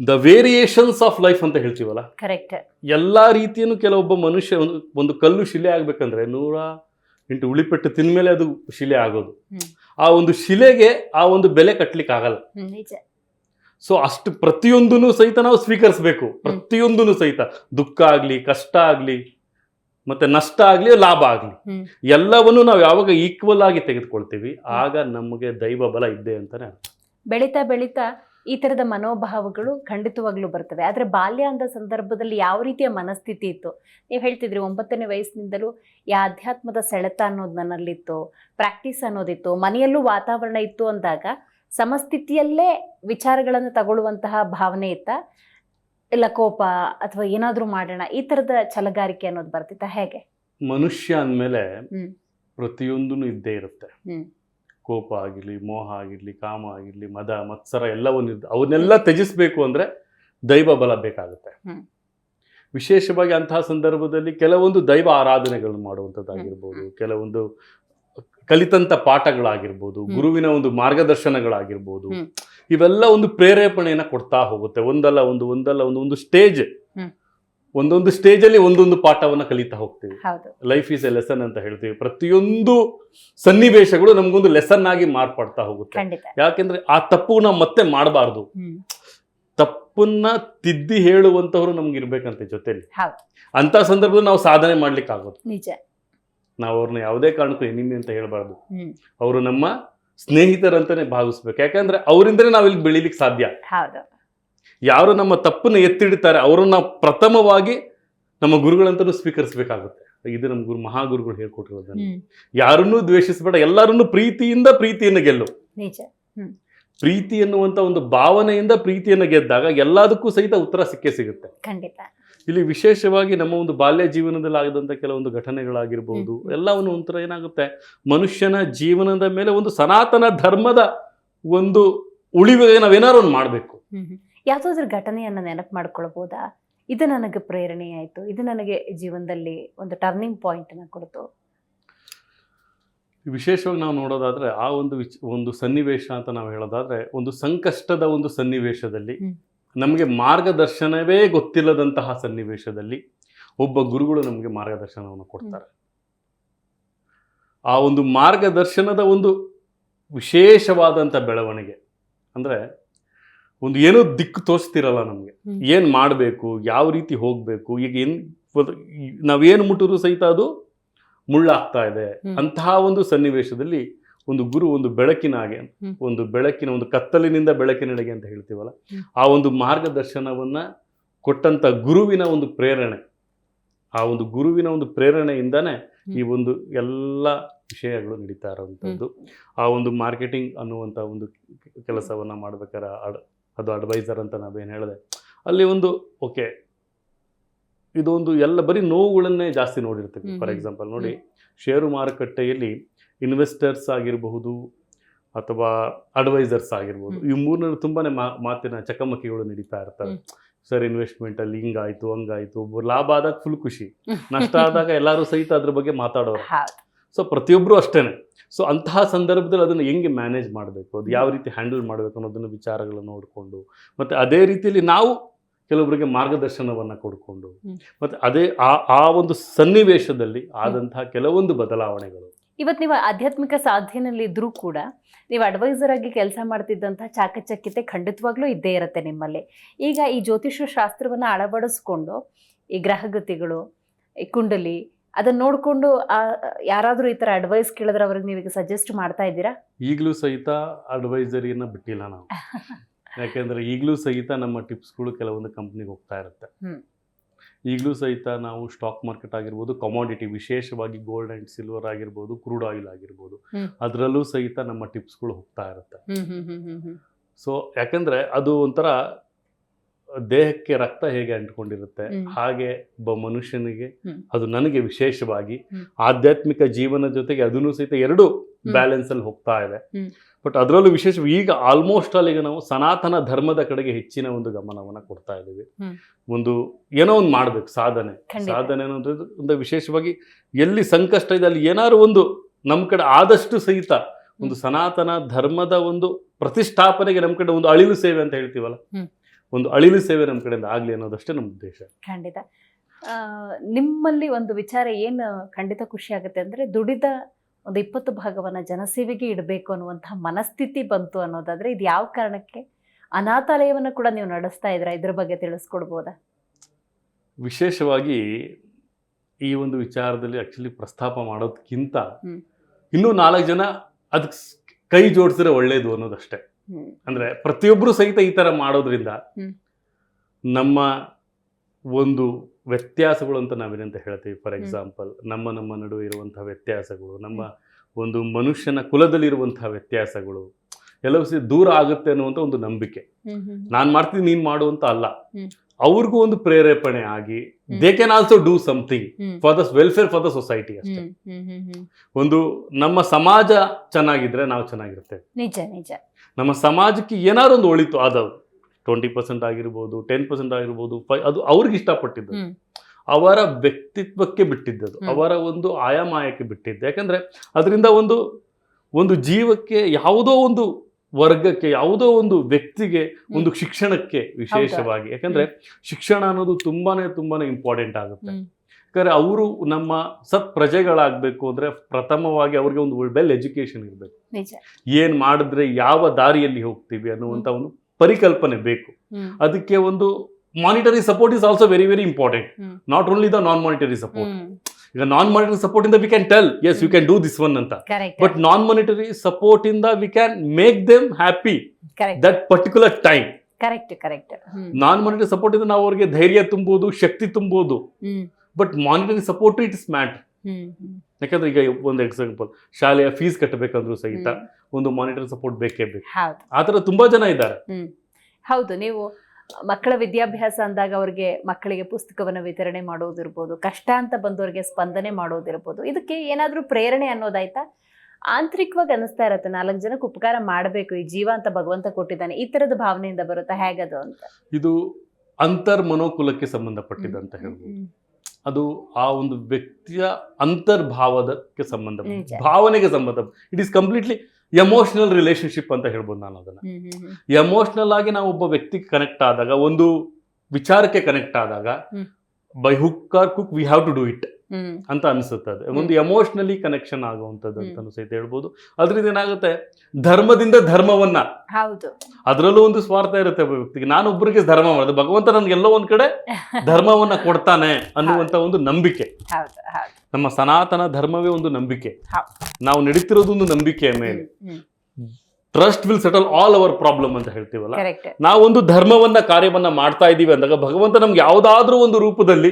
ದ ವೇರಿಯೇಷನ್ಸ್ ಆಫ್ ಲೈಫ್ ಅಂತ ಹೇಳ್ತೀವಲ್ಲ? ಕರೆಕ್ಟ್ ಎಲ್ಲ ರೀತಿಯೂ ಕೆಲವೊಬ್ಬ ಮನುಷ್ಯ ಒಂದು ಒಂದು ಕಲ್ಲು ಶಿಲೆ ಆಗ್ಬೇಕಂದ್ರೆ ನೂರ ಎಂಟು ಉಳಿಪೆಟ್ಟು ತಿಂದ್ಮೇಲೆ ಅದು ಶಿಲೆ ಆಗೋದು. ಆ ಒಂದು ಶಿಲೆಗೆ ಆ ಒಂದು ಬೆಲೆ ಕಟ್ಟಲಿಕ್ಕೆ ಆಗಲ್ಲ. ಸೊ ಅಷ್ಟು ಪ್ರತಿಯೊಂದನ್ನು ಸಹಿತ ನಾವು ಸ್ವೀಕರಿಸಬೇಕು. ಪ್ರತಿಯೊಂದನ್ನು ಸಹಿತ. ದುಃಖ ಆಗಲಿ ಕಷ್ಟ ಆಗ್ಲಿ ಮತ್ತೆ ನಷ್ಟ ಆಗಲಿ ಲಾಭ ಆಗಲಿ. ಎಲ್ಲವನ್ನು ನಾವು ಯಾವಾಗ ಈಕ್ವಲ್ ಆಗಿ ತೆಗೆದುಕೊಳ್ತೀವಿ ಆಗ ನಮಗೆ ದೈವ ಬಲ ಇದ್ದೆ ಅಂತಾನೆ. ಬೆಳೀತಾ ಬೆಳೀತಾ ಈ ತರದ ಮನೋಭಾವಗಳು ಖಂಡಿತವಾಗ್ಲೂ ಬರ್ತವೆ ಆದ್ರೆ ಬಾಲ್ಯ ಅಂದ ಸಂದರ್ಭದಲ್ಲಿ ಯಾವ ರೀತಿಯ ಮನಸ್ಥಿತಿ ಇತ್ತು ನೀವು ಹೇಳ್ತಿದ್ರಿ ಒಂಬತ್ತನೇ ವಯಸ್ಸಿನಿಂದಲೂ ಈ ಆಧ್ಯಾತ್ಮದ ಸೆಳೆತ ಅನ್ನೋದು ನನ್ನಲ್ಲಿತ್ತು ಪ್ರಾಕ್ಟೀಸ್ ಅನ್ನೋದಿತ್ತು ಮನೆಯಲ್ಲೂ ವಾತಾವರಣ ಇತ್ತು ಅಂದಾಗ ಸಮಸ್ಥಿತಿಯಲ್ಲೇ ವಿಚಾರಗಳನ್ನು ತಗೊಳ್ಳುವಂತಹ ಭಾವನೆ ಇತ್ತ ಇಲ್ಲ ಕೋಪ ಅಥವಾ ಏನಾದ್ರೂ ಮಾಡೋಣ ಈ ತರದ ಚಲಗಾರಿಕೆ ಅನ್ನೋದು ಬರ್ತಿತ್ತ ಹೇಗೆ ಮನುಷ್ಯ ಅಂದಮೇಲೆ. ಪ್ರತಿಯೊಂದೂ ಇದ್ದೇ ಇರುತ್ತೆ. ಕೋಪ ಆಗಿರ್ಲಿ ಮೋಹ ಆಗಿರ್ಲಿ ಕಾಮ ಆಗಿರ್ಲಿ ಮದ ಮತ್ಸರ ಎಲ್ಲವನ್ನು ಅವನ್ನೆಲ್ಲ ತ್ಯಜಿಸ್ಬೇಕು ಅಂದ್ರೆ ದೈವ ಬಲ ಬೇಕಾಗುತ್ತೆ. ವಿಶೇಷವಾಗಿ ಅಂತಹ ಸಂದರ್ಭದಲ್ಲಿ ಕೆಲವೊಂದು ದೈವ ಆರಾಧನೆಗಳನ್ನು ಮಾಡುವಂಥದ್ದಾಗಿರ್ಬೋದು ಕೆಲವೊಂದು ಕಲಿತಂಥ ಪಾಠಗಳಾಗಿರ್ಬೋದು. ಗುರುವಿನ ಒಂದು ಮಾರ್ಗದರ್ಶನಗಳಾಗಿರ್ಬೋದು. ಇವೆಲ್ಲ ಒಂದು ಪ್ರೇರೇಪಣೆಯನ್ನ ಕೊಡ್ತಾ ಹೋಗುತ್ತೆ. ಒಂದಲ್ಲ ಒಂದು ಒಂದಲ್ಲ ಒಂದು ಒಂದು ಸ್ಟೇಜ್. ಒಂದೊಂದು ಒಂದೊಂದು ಸ್ಟೇಜಲ್ಲಿ ಒಂದೊಂದು ಪಾಠವನ್ನ ಕಲಿತಾ ಹೋಗ್ತೀವಿ. ಲೈಫ್ ಈಸ್ ಎ ಲೆಸನ್ ಅಂತ ಹೇಳ್ತೀವಿ. ಪ್ರತಿಯೊಂದು ಸನ್ನಿವೇಶಗಳು ನಮಗೊಂದು ಲೆಸನ್ ಆಗಿ ಮಾರ್ಪಡ್ತಾ ಹೋಗುತ್ತೆ. ಯಾಕೆಂದ್ರೆ ಆ ತಪ್ಪು ನಾವು ಮತ್ತೆ ಮಾಡಬಾರ್ದು. ತಪ್ಪನ್ನ ತಿದ್ದಿ ಹೇಳುವಂತವ್ರು ನಮ್ಗೆ ಇರ್ಬೇಕಂತೆ ಜೊತೆಲಿ. ಅಂತ ಸಂದರ್ಭದಲ್ಲಿ ನಾವು ಸಾಧನೆ ಮಾಡ್ಲಿಕ್ಕೆ ಆಗೋದು ನಿಜ. ನಾವು ಅವ್ರನ್ನ ಯಾವುದೇ ಕಾರಣಕ್ಕೂ ಎನಿಮಿ ಅಂತ ಹೇಳಬಾರ್ದು. ಅವರು ನಮ್ಮ ಸ್ನೇಹಿತರಂತಾನೆ ಭಾವಿಸ್ಬೇಕು. ಯಾಕಂದ್ರೆ ಅವರಿಂದನೇ ನಾವು ಇಲ್ಲಿ ಬೆಳಿಲಿಕ್ಕೆ ಸಾಧ್ಯ. ಹೌದು. ಯಾರು ನಮ್ಮ ತಪ್ಪನ್ನು ಎತ್ತಿಡ್ತಾರೆ ಅವರನ್ನ ಪ್ರಥಮವಾಗಿ ನಮ್ಮ ಗುರುಗಳಂತಲೂ ಸ್ವೀಕರಿಸಬೇಕಾಗುತ್ತೆ. ಇದು ನಮ್ಮ ಗುರು ಮಹಾಗುರುಗಳು ಗುರುಗಳು ಹೇಳ್ಕೊಟ್ಟಿರೋದ ಯಾರನ್ನೂ ದ್ವೇಷಿಸಬೇಡ ಎಲ್ಲರನ್ನೂ ಪ್ರೀತಿಯಿಂದ ಪ್ರೀತಿಯನ್ನು ಗೆಲ್ಲು. ಪ್ರೀತಿ ಎನ್ನುವಂತ ಒಂದು ಭಾವನೆಯಿಂದ ಪ್ರೀತಿಯನ್ನು ಗೆದ್ದಾಗ ಎಲ್ಲದಕ್ಕೂ ಸಹಿತ ಉತ್ತರ ಸಿಕ್ಕೇ ಸಿಗುತ್ತೆ. ಖಂಡಿತ. ಇಲ್ಲಿ ವಿಶೇಷವಾಗಿ ನಮ್ಮ ಒಂದು ಬಾಲ್ಯ ಜೀವನದಲ್ಲಿ ಆಗದಂಥ ಕೆಲವೊಂದು ಘಟನೆಗಳಾಗಿರ್ಬೋದು ಹ್ಮ್. ಎಲ್ಲವನ್ನು ಒಂಥರ ಏನಾಗುತ್ತೆ? ಮನುಷ್ಯನ ಜೀವನದ ಮೇಲೆ ಒಂದು ಸನಾತನ ಧರ್ಮದ ಒಂದು ಉಳಿವಿಗೆ ನಾವೇನಾದ್ರು ಒಂದು ಮಾಡಬೇಕು. ಯಾವುದಾದ್ರೂ ಘಟನೆಯನ್ನು ನೆನಪು ಮಾಡ್ಕೊಳ್ಬೋದಾ? ಇದು ನನಗೆ ಪ್ರೇರಣೆ ಆಯಿತು ಇದು ನನಗೆ ಜೀವನದಲ್ಲಿ ಒಂದು ಟರ್ನಿಂಗ್ ಪಾಯಿಂಟ್ ಅನ್ನ ಕೊಡ್ತು. ವಿಶೇಷವಾಗಿ ನಾವು ನೋಡೋದಾದ್ರೆ ಆ ಒಂದು ವಿಚ್ ಒಂದು ಸನ್ನಿವೇಶ ಅಂತ ನಾವು ಹೇಳೋದಾದ್ರೆ ಒಂದು ಸಂಕಷ್ಟದ ಒಂದು ಸನ್ನಿವೇಶದಲ್ಲಿ. ನಮಗೆ ಮಾರ್ಗದರ್ಶನವೇ ಗೊತ್ತಿಲ್ಲದಂತಹ ಸನ್ನಿವೇಶದಲ್ಲಿ ಒಬ್ಬ ಗುರುಗಳು ನಮಗೆ ಮಾರ್ಗದರ್ಶನವನ್ನು ಕೊಡ್ತಾರೆ ಆ ಒಂದು ಮಾರ್ಗದರ್ಶನದ ಒಂದು ವಿಶೇಷವಾದಂಥ ಬೆಳವಣಿಗೆ ಅಂದರೆ ಒಂದು ಏನೋ ದಿಕ್ಕು ತೋರಿಸ್ತಿರಲ್ಲ ನಮಗೆ. ಏನು ಮಾಡಬೇಕು ಯಾವ ರೀತಿ ಹೋಗಬೇಕು ಈಗ ಏನು ನಾವೇನು ಮುಟ್ಟಿದ್ರು ಸಹಿತ ಅದು ಮುಳ್ಳಾಗ್ತಾ ಇದೆ. ಅಂತಹ ಒಂದು ಸನ್ನಿವೇಶದಲ್ಲಿ ಒಂದು ಗುರು ಒಂದು ಬೆಳಕಿನ ಹಾಗೆ ಒಂದು ಬೆಳಕಿನ ಒಂದು ಕತ್ತಲಿನಿಂದ ಬೆಳಕಿನೆಡೆಗೆ ಅಂತ ಹೇಳ್ತೀವಲ್ಲ ಆ ಒಂದು ಮಾರ್ಗದರ್ಶನವನ್ನ ಕೊಟ್ಟಂತ ಗುರುವಿನ ಒಂದು ಪ್ರೇರಣೆ. ಆ ಒಂದು ಗುರುವಿನ ಒಂದು ಪ್ರೇರಣೆಯಿಂದನೇ ಈ ಒಂದು ಎಲ್ಲ ವಿಷಯಗಳು ನಡೀತಾ ಇರೋವಂಥದ್ದು. ಆ ಒಂದು ಮಾರ್ಕೆಟಿಂಗ್ ಅನ್ನುವಂಥ ಒಂದು ಕೆಲಸವನ್ನು ಮಾಡ್ಬೇಕಾದ್ರೆ ಅಡ್- ಅದು ಅಡ್ವೈಸರ್ ಅಂತ ನಾವೇನು ಹೇಳಿದೆ ಅಲ್ಲಿ ಒಂದು ಓಕೆ ಇದೊಂದು ಎಲ್ಲ ಬರೀ ನೋವುಗಳನ್ನೇ ಜಾಸ್ತಿ ನೋಡಿರ್ತೀವಿ. ಫಾರ್. ಎಕ್ಸಾಂಪಲ್ ನೋಡಿ ಷೇರು ಮಾರುಕಟ್ಟೆಯಲ್ಲಿ ಇನ್ವೆಸ್ಟರ್ಸ್ ಆಗಿರಬಹುದು ಅಥವಾ ಅಡ್ವೈಸರ್ಸ್ ಆಗಿರ್ಬೋದು. ಈ ಮೂರನೇ ತುಂಬಾನೇ ಮಾ ಮಾತಿನ ಚಕಮಕಿಗಳು ನಡೀತಾ ಇರ್ತವೆ ಸರ್ ಇನ್ವೆಸ್ಟ್ಮೆಂಟ್ ಅಲ್ಲಿ ಹಿಂಗಾಯ್ತು ಹಂಗಾಯ್ತು ಲಾಭ ಆದಾಗ ಫುಲ್ ಖುಷಿ. ನಷ್ಟ ಆದಾಗ ಎಲ್ಲರೂ ಸಹಿತ ಅದ್ರ ಬಗ್ಗೆ ಮಾತಾಡೋರು. ಸೊ ಪ್ರತಿಯೊಬ್ಬರು ಅಷ್ಟೇನೆ. ಸೊ ಅಂತಹ ಸಂದರ್ಭದಲ್ಲಿ ಅದನ್ನು ಹೆಂಗೆ ಮ್ಯಾನೇಜ್ ಮಾಡಬೇಕು? ಅದು ಯಾವ ರೀತಿ ಹ್ಯಾಂಡಲ್ ಮಾಡಬೇಕು ಅನ್ನೋದನ್ನ ವಿಚಾರಗಳನ್ನು ನೋಡಿಕೊಂಡು ಮತ್ತು ಅದೇ ರೀತಿಯಲ್ಲಿ ನಾವು ಕೆಲವೊಬ್ಬರಿಗೆ ಮಾರ್ಗದರ್ಶನವನ್ನು ಕೊಡ್ಕೊಂಡು ಮತ್ತೆ ಮತ್ತು ಅದೇ ಆ ಆ ಒಂದು ಸನ್ನಿವೇಶದಲ್ಲಿ ಆದಂತಹ ಕೆಲವೊಂದು ಬದಲಾವಣೆಗಳು. ಇವತ್ತು ನೀವು ಆಧ್ಯಾತ್ಮಿಕ ಸಾಧನೆಯಲ್ಲಿ ಇದ್ರೂ ಕೂಡ ನೀವು ಅಡ್ವೈಸರ್ ಆಗಿ ಕೆಲಸ ಮಾಡ್ತಿದ್ದಂಥ ಚಾಕಚಕ್ಯತೆ ಖಂಡಿತವಾಗ್ಲೂ ಇದ್ದೇ ಇರುತ್ತೆ ನಿಮ್ಮಲ್ಲಿ. ಈಗ ಈ ಜ್ಯೋತಿಷ್ಯ ಶಾಸ್ತ್ರವನ್ನು ಅಳವಡಿಸ್ಕೊಂಡು ಈ ಗ್ರಹಗತಿಗಳು ಈ ಕುಂಡಲಿ ಅದನ್ನ ನೋಡಿಕೊಂಡು ಯಾರಾದರೂ ಈ ಥರ ಅಡ್ವೈಸ್ ಕೇಳಿದ್ರೆ ಅವ್ರಿಗೆ ನೀವೀಗ ಸಜೆಸ್ಟ್ ಮಾಡ್ತಾ ಇದ್ದೀರಾ? ಈಗಲೂ ಸಹಿತ ಅಡ್ವೈಸರಿಯನ್ನು ಬಿಟ್ಟಿಲ್ಲ ನಾವು. ಯಾಕೆಂದರೆ ಈಗಲೂ ಸಹಿತ ನಮ್ಮ ಟಿಪ್ಸ್ಗಳು ಕೆಲವೊಂದು ಕಂಪ್ನಿಗೆ ಹೋಗ್ತಾ ಇರುತ್ತೆ. ಈಗಲೂ ಸಹಿತ ನಾವು ಸ್ಟಾಕ್ ಮಾರ್ಕೆಟ್ ಆಗಿರ್ಬೋದು ಕಮಾಡಿಟಿ ವಿಶೇಷವಾಗಿ ಗೋಲ್ಡ್ ಆ್ಯಂಡ್ ಸಿಲ್ವರ್ ಆಗಿರ್ಬೋದು ಕ್ರೂಡ್ ಆಯಿಲ್ ಆಗಿರ್ಬೋದು. ಅದರಲ್ಲೂ ಸಹಿತ ನಮ್ಮ ಟಿಪ್ಸ್ಗಳು ಹೋಗ್ತಾ ಇರುತ್ತೆ ಸೊ ಯಾಕಂದ್ರೆ ಅದು ಒಂಥರ ದೇಹಕ್ಕೆ ರಕ್ತ ಹೇಗೆ ಅಂಟ್ಕೊಂಡಿರುತ್ತೆ. ಹಾಗೆ ಒಬ್ಬ ಮನುಷ್ಯನಿಗೆ ಅದು ನನಗೆ ವಿಶೇಷವಾಗಿ ಆಧ್ಯಾತ್ಮಿಕ ಜೀವನ ಜೊತೆಗೆ ಅದನ್ನು ಸಹಿತ ಎರಡು ಬ್ಯಾಲೆನ್ಸ್ ಅಲ್ಲಿ ಹೋಗ್ತಾ ಇದೆ. ಬಟ್ ಅದರಲ್ಲೂ ವಿಶೇಷ ಈಗ ಆಲ್ಮೋಸ್ಟ್ ಆಲ್ ಈಗ ನಾವು ಸನಾತನ ಧರ್ಮದ ಕಡೆಗೆ ಹೆಚ್ಚಿನ ಒಂದು ಗಮನವನ್ನು ಕೊಡ್ತಾ ಇದ್ದೀವಿ. ಒಂದು ಏನೋ ಒಂದು ಮಾಡಬೇಕು ಸಾಧನೆ. ಸಾಧನೆ ಅನ್ನೋದು ಒಂದು ವಿಶೇಷವಾಗಿ ಎಲ್ಲಿ ಸಂಕಷ್ಟ ಇದೆ ಅಲ್ಲಿ ಏನಾದ್ರು ಒಂದು ನಮ್ಮ ಕಡೆ ಆದಷ್ಟು ಸಹಿತ ಒಂದು ಸನಾತನ ಧರ್ಮದ ಒಂದು ಪ್ರತಿಷ್ಠಾಪನೆಗೆ ನಮ್ಮ ಕಡೆ ಒಂದು ಅಳಿಲು ಸೇವೆ ಅಂತ ಹೇಳ್ತೀವಲ್ಲ? ಒಂದು ಅಳಿಲು ಸೇವೆ ನಮ್ಮ ಕಡೆಯಿಂದ ಆಗಲಿ ಅನ್ನೋದಷ್ಟೇ ನಮ್ಮ ಉದ್ದೇಶ. ಖಂಡಿತ. ನಿಮ್ಮಲ್ಲಿ ಒಂದು ವಿಚಾರ ಏನು ಖಂಡಿತ ಖುಷಿ ಆಗುತ್ತೆ ಅಂದ್ರೆ ದುಡಿದ ಒಂದು ಇಪ್ಪತ್ತು ಭಾಗವನ್ನು ಜನಸೇವೆಗೆ ಇಡಬೇಕು ಅನ್ನುವಂಥ ಮನಸ್ಥಿತಿ ಬಂತು ಅನ್ನೋದಾದ್ರೆ ಇದು ಯಾವ ಕಾರಣಕ್ಕೆ? ಅನಾಥಾಲಯವನ್ನು ಕೂಡ ನೀವು ನಡೆಸ್ತಾ ಇದ್ರ ಇದ್ರ ಬಗ್ಗೆ ತಿಳಿಸ್ಕೊಡ್ಬೋದಾ? ವಿಶೇಷವಾಗಿ ಈ ಒಂದು ವಿಚಾರದಲ್ಲಿ ಆಕ್ಚುಲಿ ಪ್ರಸ್ತಾಪ ಮಾಡೋದಕ್ಕಿಂತ ಇನ್ನೂ ನಾಲ್ಕು ಜನ ಅದಕ್ಕೆ ಕೈ ಜೋಡಿಸಿದ್ರೆ ಒಳ್ಳೇದು ಅನ್ನೋದಷ್ಟೇ. ಅಂದರೆ ಅಂದ್ರೆ ಪ್ರತಿಯೊಬ್ಬರು ಸಹಿತ ಈ ಥರ ಮಾಡೋದ್ರಿಂದ ನಮ್ಮ ಒಂದು ವ್ಯತ್ಯಾಸಗಳು ಅಂತ ನಾವೇನಂತ ಹೇಳ್ತೀವಿ. ಫಾರ್. ಎಕ್ಸಾಂಪಲ್ ನಮ್ಮ ನಮ್ಮ ನಡುವೆ ಇರುವಂತಹ ವ್ಯತ್ಯಾಸಗಳು ನಮ್ಮ ಒಂದು ಮನುಷ್ಯನ ಕುಲದಲ್ಲಿರುವಂತಹ ವ್ಯತ್ಯಾಸಗಳು ಎಲ್ಲವೂ ಸಹ ದೂರ ಆಗುತ್ತೆ ಅನ್ನುವಂಥ ಒಂದು ನಂಬಿಕೆ. ನಾನು ಮಾಡ್ತೀನಿ ನೀನು ಮಾಡುವಂತ ಅಲ್ಲ. ಅವ್ರಿಗೂ ಒಂದು ಪ್ರೇರೇಪಣೆ ಆಗಿ. They can also do something for the welfare for the society ಅಷ್ಟೇ. ಒಂದು ನಮ್ಮ ಸಮಾಜ ಚೆನ್ನಾಗಿದ್ರೆ ನಾವು ಚೆನ್ನಾಗಿರ್ತೇವೆ. ನಿಜ ನಿಜ. ನಮ್ಮ ಸಮಾಜಕ್ಕೆ ಏನಾದ್ರು ಒಂದು ಒಳಿತು ಆದವು. ಟ್ವೆಂಟಿ ಪರ್ಸೆಂಟ್ ಆಗಿರ್ಬೋದು ಟೆನ್ ಪರ್ಸೆಂಟ್ ಆಗಿರ್ಬೋದು ಫೈ ಅದು ಅವ್ರಿಗೆ ಇಷ್ಟಪಟ್ಟಿದ್ದು ಅವರ ವ್ಯಕ್ತಿತ್ವಕ್ಕೆ ಬಿಟ್ಟಿದ್ದದು. ಅವರ ಒಂದು ಆಯಾಮಾಯಕ್ಕೆ ಬಿಟ್ಟಿದ್ದು. ಯಾಕಂದ್ರೆ ಅದರಿಂದ ಒಂದು ಒಂದು ಜೀವಕ್ಕೆ ಯಾವುದೋ ಒಂದು ವರ್ಗಕ್ಕೆ ಯಾವುದೋ ಒಂದು ವ್ಯಕ್ತಿಗೆ ಒಂದು ಶಿಕ್ಷಣಕ್ಕೆ ವಿಶೇಷವಾಗಿ. ಯಾಕಂದ್ರೆ ಶಿಕ್ಷಣ ಅನ್ನೋದು ತುಂಬಾನೇ ತುಂಬಾನೇ ಇಂಪಾರ್ಟೆಂಟ್ ಆಗುತ್ತೆ. ಯಾಕಂದರೆ ಅವರು ನಮ್ಮ ಸತ್ ಪ್ರಜೆಗಳಾಗಬೇಕು ಅಂದ್ರೆ ಪ್ರಥಮವಾಗಿ ಅವ್ರಿಗೆ ಒಂದು ವೆಲ್ ಎಜುಕೇಶನ್ ಇರಬೇಕು ಏನ್ ಮಾಡಿದ್ರೆ ಯಾವ ದಾರಿಯಲ್ಲಿ ಹೋಗ್ತೀವಿ ಅನ್ನುವಂಥ ಒಂದು ಪರಿಕಲ್ಪನೆ ಬೇಕು. ಅದಕ್ಕೆ ಒಂದು monetary support is also very very important. Not only the non monetary support ಈಗ ನಾನ್ ಮಾನಿಟರಿ ಸಪೋರ್ಟ್ ಇಂದ we can tell us you can do this one ಅಂತ. ಬಟ್ ನಾನ್ ಮಾನಿಟರಿ ಸಪೋರ್ಟ್ ಇಂದ we can make them happy that particular time correct correct non monetary support ಇಂದ ನಾವು ಅವ್ರಿಗೆ ಧೈರ್ಯ ತುಂಬೋದು ಶಕ್ತಿ ತುಂಬೋದು ಹ್ಮ್. But monetary support it's matter ಯಾಕಂದ್ರೆ ಈಗ ಒಂದು ಎಕ್ಸಾಂಪಲ್ ಶಾಲೆಯ ಫೀಸ್ ಕಟ್ಟಬೇಕಂದ್ರೂ ಸಹಿತ. ಒಂದು ಮಾನಿಟರ್ ಸಪೋರ್ಟ್ ಬೇಕೇ ಬೇಕು. ಹೌದು. ಆ ಥರ ತುಂಬಾ ಜನ ಇದ್ದಾರೆ. ಹ್ಮ್. ಹೌದು ನೀವು ಮಕ್ಕಳ ವಿದ್ಯಾಭ್ಯಾಸ ಅಂದಾಗ ಅವ್ರಿಗೆ ಮಕ್ಕಳಿಗೆ ಪುಸ್ತಕವನ್ನು ವಿತರಣೆ ಮಾಡೋದಿರ್ಬೋದು ಕಷ್ಟ ಅಂತ ಬಂದವರಿಗೆ ಸ್ಪಂದನೆ ಮಾಡೋದಿರ್ಬೋದು ಇದಕ್ಕೆ ಏನಾದರೂ ಪ್ರೇರಣೆ ಅನ್ನೋದಾಯ್ತಾ? ಆಂತರಿಕವಾಗಿ ಅನಿಸ್ತಾ ಇರತ್ತೆ ನಾಲ್ಕು ಜನಕ್ಕೆ ಉಪಕಾರ ಮಾಡಬೇಕು ಈ ಜೀವ ಅಂತ ಭಗವಂತ ಕೊಟ್ಟಿದ್ದಾನೆ ಈ ತರದ ಭಾವನೆಯಿಂದ ಬರುತ್ತಾ? ಹೇಗದು ಅಂತ? ಇದು ಅಂತರ್ ಮನೋಕುಲಕ್ಕೆ ಸಂಬಂಧಪಟ್ಟಿದ್ದಂತ ಹೇಳ್ಬೋದು. ಅದು ಆ ಒಂದು ವ್ಯಕ್ತಿಯ ಅಂತರ್ಭಾವದಕ್ಕೆ ಸಂಬಂಧ ನಿಜ. ಭಾವನೆಗೆ ಸಂಬಂಧ. It is completely emotional relationship ಅಂತ ಹೇಳ್ಬೋದು ನಾನು ಅದನ್ನ. ಎಮೋಷನಲ್ ಆಗಿ ನಾವು ಒಬ್ಬ ವ್ಯಕ್ತಿಗೆ ಕನೆಕ್ಟ್ ಆದಾಗ ಒಂದು ವಿಚಾರಕ್ಕೆ ಕನೆಕ್ಟ್ ಆದಾಗ. By hook or cook we have to do it ಅಂತ ಅನಿಸುತ್ತೆ ಅದು. ಒಂದು ಎಮೋಷನಲಿ ಕನೆಕ್ಷನ್ ಆಗುವಂಥದ್ದು ಅಂತಾನು ಸಹಿತ ಹೇಳ್ಬೋದು. ಅದರಿಂದ ಏನಾಗುತ್ತೆ? ಧರ್ಮದಿಂದ ಧರ್ಮವನ್ನ. ಹೌದು. ಅದರಲ್ಲೂ ಒಂದು ಸ್ವಾರ್ಥ ಇರುತ್ತೆ ಒಬ್ಬ ವ್ಯಕ್ತಿಗೆ. ನಾನು ಒಬ್ಬರಿಗೆ ಧರ್ಮ ಮಾಡಿದೆ. ಭಗವಂತ ನನ್ಗೆ ಎಲ್ಲೋ ಒಂದ್ ಕಡೆ ಧರ್ಮವನ್ನ ಕೊಡ್ತಾನೆ ಅನ್ನುವಂತ ಒಂದು ನಂಬಿಕೆ. ನಮ್ಮ ಸನಾತನ ಧರ್ಮವೇ ಒಂದು ನಂಬಿಕೆ. ನಾವು ನಡೀತಿರೋದು ಒಂದು ನಂಬಿಕೆಯ ಮೇಲೆ. Trust will settle all our problem ಅಂತ ಹೇಳ್ತೀವಲ್ಲ? ನಾವೊಂದು ಧರ್ಮವನ್ನ ಕಾರ್ಯವನ್ನ ಮಾಡ್ತಾ ಇದೀವಿ ಅಂದಾಗ ಭಗವಂತ ನಮ್ಗೆ ಯಾವ್ದಾದ್ರೂ ಒಂದು ರೂಪದಲ್ಲಿ.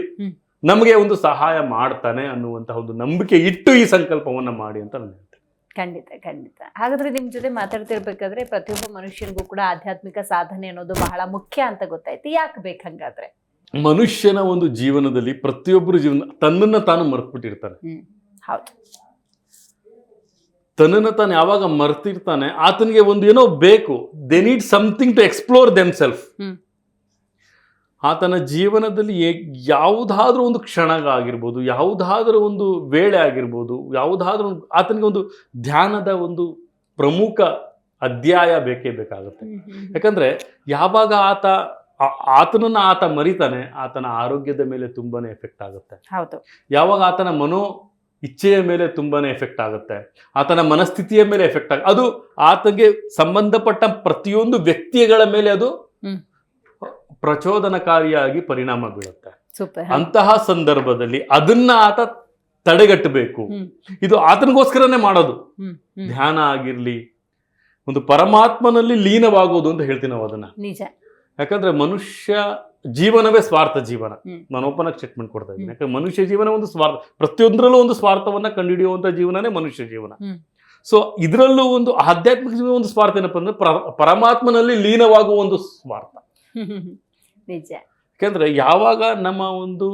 ನಮಗೆ ಒಂದು ಸಹಾಯ ಮಾಡ್ತಾನೆ ಅನ್ನುವಂತಹ ಒಂದು ನಂಬಿಕೆ ಇಟ್ಟು ಈ ಸಂಕಲ್ಪವನ್ನ ಮಾಡಿ ಅಂತ ನಾನು ಹೇಳ್ತೇನೆ. ಖಂಡಿತ ಖಂಡಿತ. ಹಾಗಾದ್ರೆ ನಿಮ್ ಜೊತೆ ಮಾತಾಡ್ತಿರ್ಬೇಕಾದ್ರೆ ಪ್ರತಿಯೊಬ್ಬ ಮನುಷ್ಯನಿಗೂ ಕೂಡ ಆಧ್ಯಾತ್ಮಿಕ ಸಾಧನೆ ಅನ್ನೋದು ಬಹಳ ಮುಖ್ಯ ಅಂತ ಗೊತ್ತಾಯ್ತು. ಯಾಕೆ ಬೇಕಂಗಾದ್ರೆ ಮನುಷ್ಯನ ಒಂದು ಜೀವನದಲ್ಲಿ ಪ್ರತಿಯೊಬ್ಬರು ಜೀವನ ತನ್ನನ್ನ ತಾನು ಮರ್ತ್ಬಿಟ್ಟಿರ್ತಾನೆ. ಬಿಟ್ಟಿರ್ತಾರೆ ಹೌದು. ತನ್ನನ್ನು ತಾನು ಯಾವಾಗ ಮರ್ತಿರ್ತಾನೆ ಆತನಿಗೆ ಒಂದು ಏನೋ ಬೇಕು. They need something to explore themself. ಆತನ ಜೀವನದಲ್ಲಿ ಯಾವುದಾದ್ರೂ ಒಂದು ಕ್ಷಣ ಆಗಿರ್ಬೋದು ಯಾವುದಾದ್ರೂ ಒಂದು ವೇಳೆ ಆಗಿರ್ಬೋದು ಯಾವುದಾದ್ರೂ ಒಂದು ಆತನಿಗೆ ಒಂದು ಧ್ಯಾನದ ಒಂದು ಪ್ರಮುಖ ಅಧ್ಯಾಯ ಬೇಕೇ ಬೇಕಾಗುತ್ತೆ. ಯಾಕಂದ್ರೆ ಯಾವಾಗ ಆತ ಆತನನ್ನು ಆತ ಮರಿತಾನೆ ಆತನ ಆರೋಗ್ಯದ ಮೇಲೆ ತುಂಬಾನೇ ಎಫೆಕ್ಟ್ ಆಗುತ್ತೆ. ಹೌದು. ಯಾವಾಗ ಆತನ ಮನೋ ಇಚ್ಛೆಯ ಮೇಲೆ ತುಂಬಾನೇ ಎಫೆಕ್ಟ್ ಆಗುತ್ತೆ ಆತನ ಮನಸ್ಥಿತಿಯ ಮೇಲೆ ಎಫೆಕ್ಟ್ ಆಗ ಅದು ಆತನಿಗೆ ಸಂಬಂಧಪಟ್ಟ ಪ್ರತಿಯೊಂದು ವ್ಯಕ್ತಿಗಳ ಮೇಲೆ ಅದು. ಪ್ರಚೋದನಕಾರಿಯಾಗಿ ಪರಿಣಾಮ ಬೀಳುತ್ತೆ. ಅಂತಹ ಸಂದರ್ಭದಲ್ಲಿ ಅದನ್ನ ಆತ ತಡೆಗಟ್ಟಬೇಕು. ಇದು ಆತನಿಗೋಸ್ಕರನೇ ಮಾಡೋದು. ಧ್ಯಾನ ಆಗಿರ್ಲಿ ಒಂದು ಪರಮಾತ್ಮನಲ್ಲಿ ಲೀನವಾಗೋದು ಅಂತ ಹೇಳ್ತೀನಿ ನಾವು ಅದನ್ನ. ಯಾಕಂದ್ರೆ ಮನುಷ್ಯ ಜೀವನವೇ ಸ್ವಾರ್ಥ ಜೀವನ. ನಾನು ಓಪನ್ ಆಗಿ ಸ್ಟೇಟ್ಮೆಂಟ್ ಕೊಡ್ತಾ ಇದ್ದೀನಿ. ಯಾಕಂದ್ರೆ ಮನುಷ್ಯ ಜೀವನ ಒಂದು ಸ್ವಾರ್ಥ ಪ್ರತಿಯೊಂದರಲ್ಲೂ ಒಂದು ಸ್ವಾರ್ಥವನ್ನ ಕಂಡುಹಿಡಿಯುವಂತ ಜೀವನನೇ ಮನುಷ್ಯ ಜೀವನ. ಸೊ ಇದರಲ್ಲೂ ಒಂದು ಆಧ್ಯಾತ್ಮಿಕ ಜೀವನ ಒಂದು ಸ್ವಾರ್ಥ ಏನಪ್ಪ ಅಂದ್ರೆ ಪರಮಾತ್ಮನಲ್ಲಿ ಲೀನವಾಗುವ ಒಂದು ಸ್ವಾರ್ಥ. ನಿಜ. ಯಾಕೆಂದ್ರೆ ಯಾವಾಗ ನಮ್ಮ ಒಂದು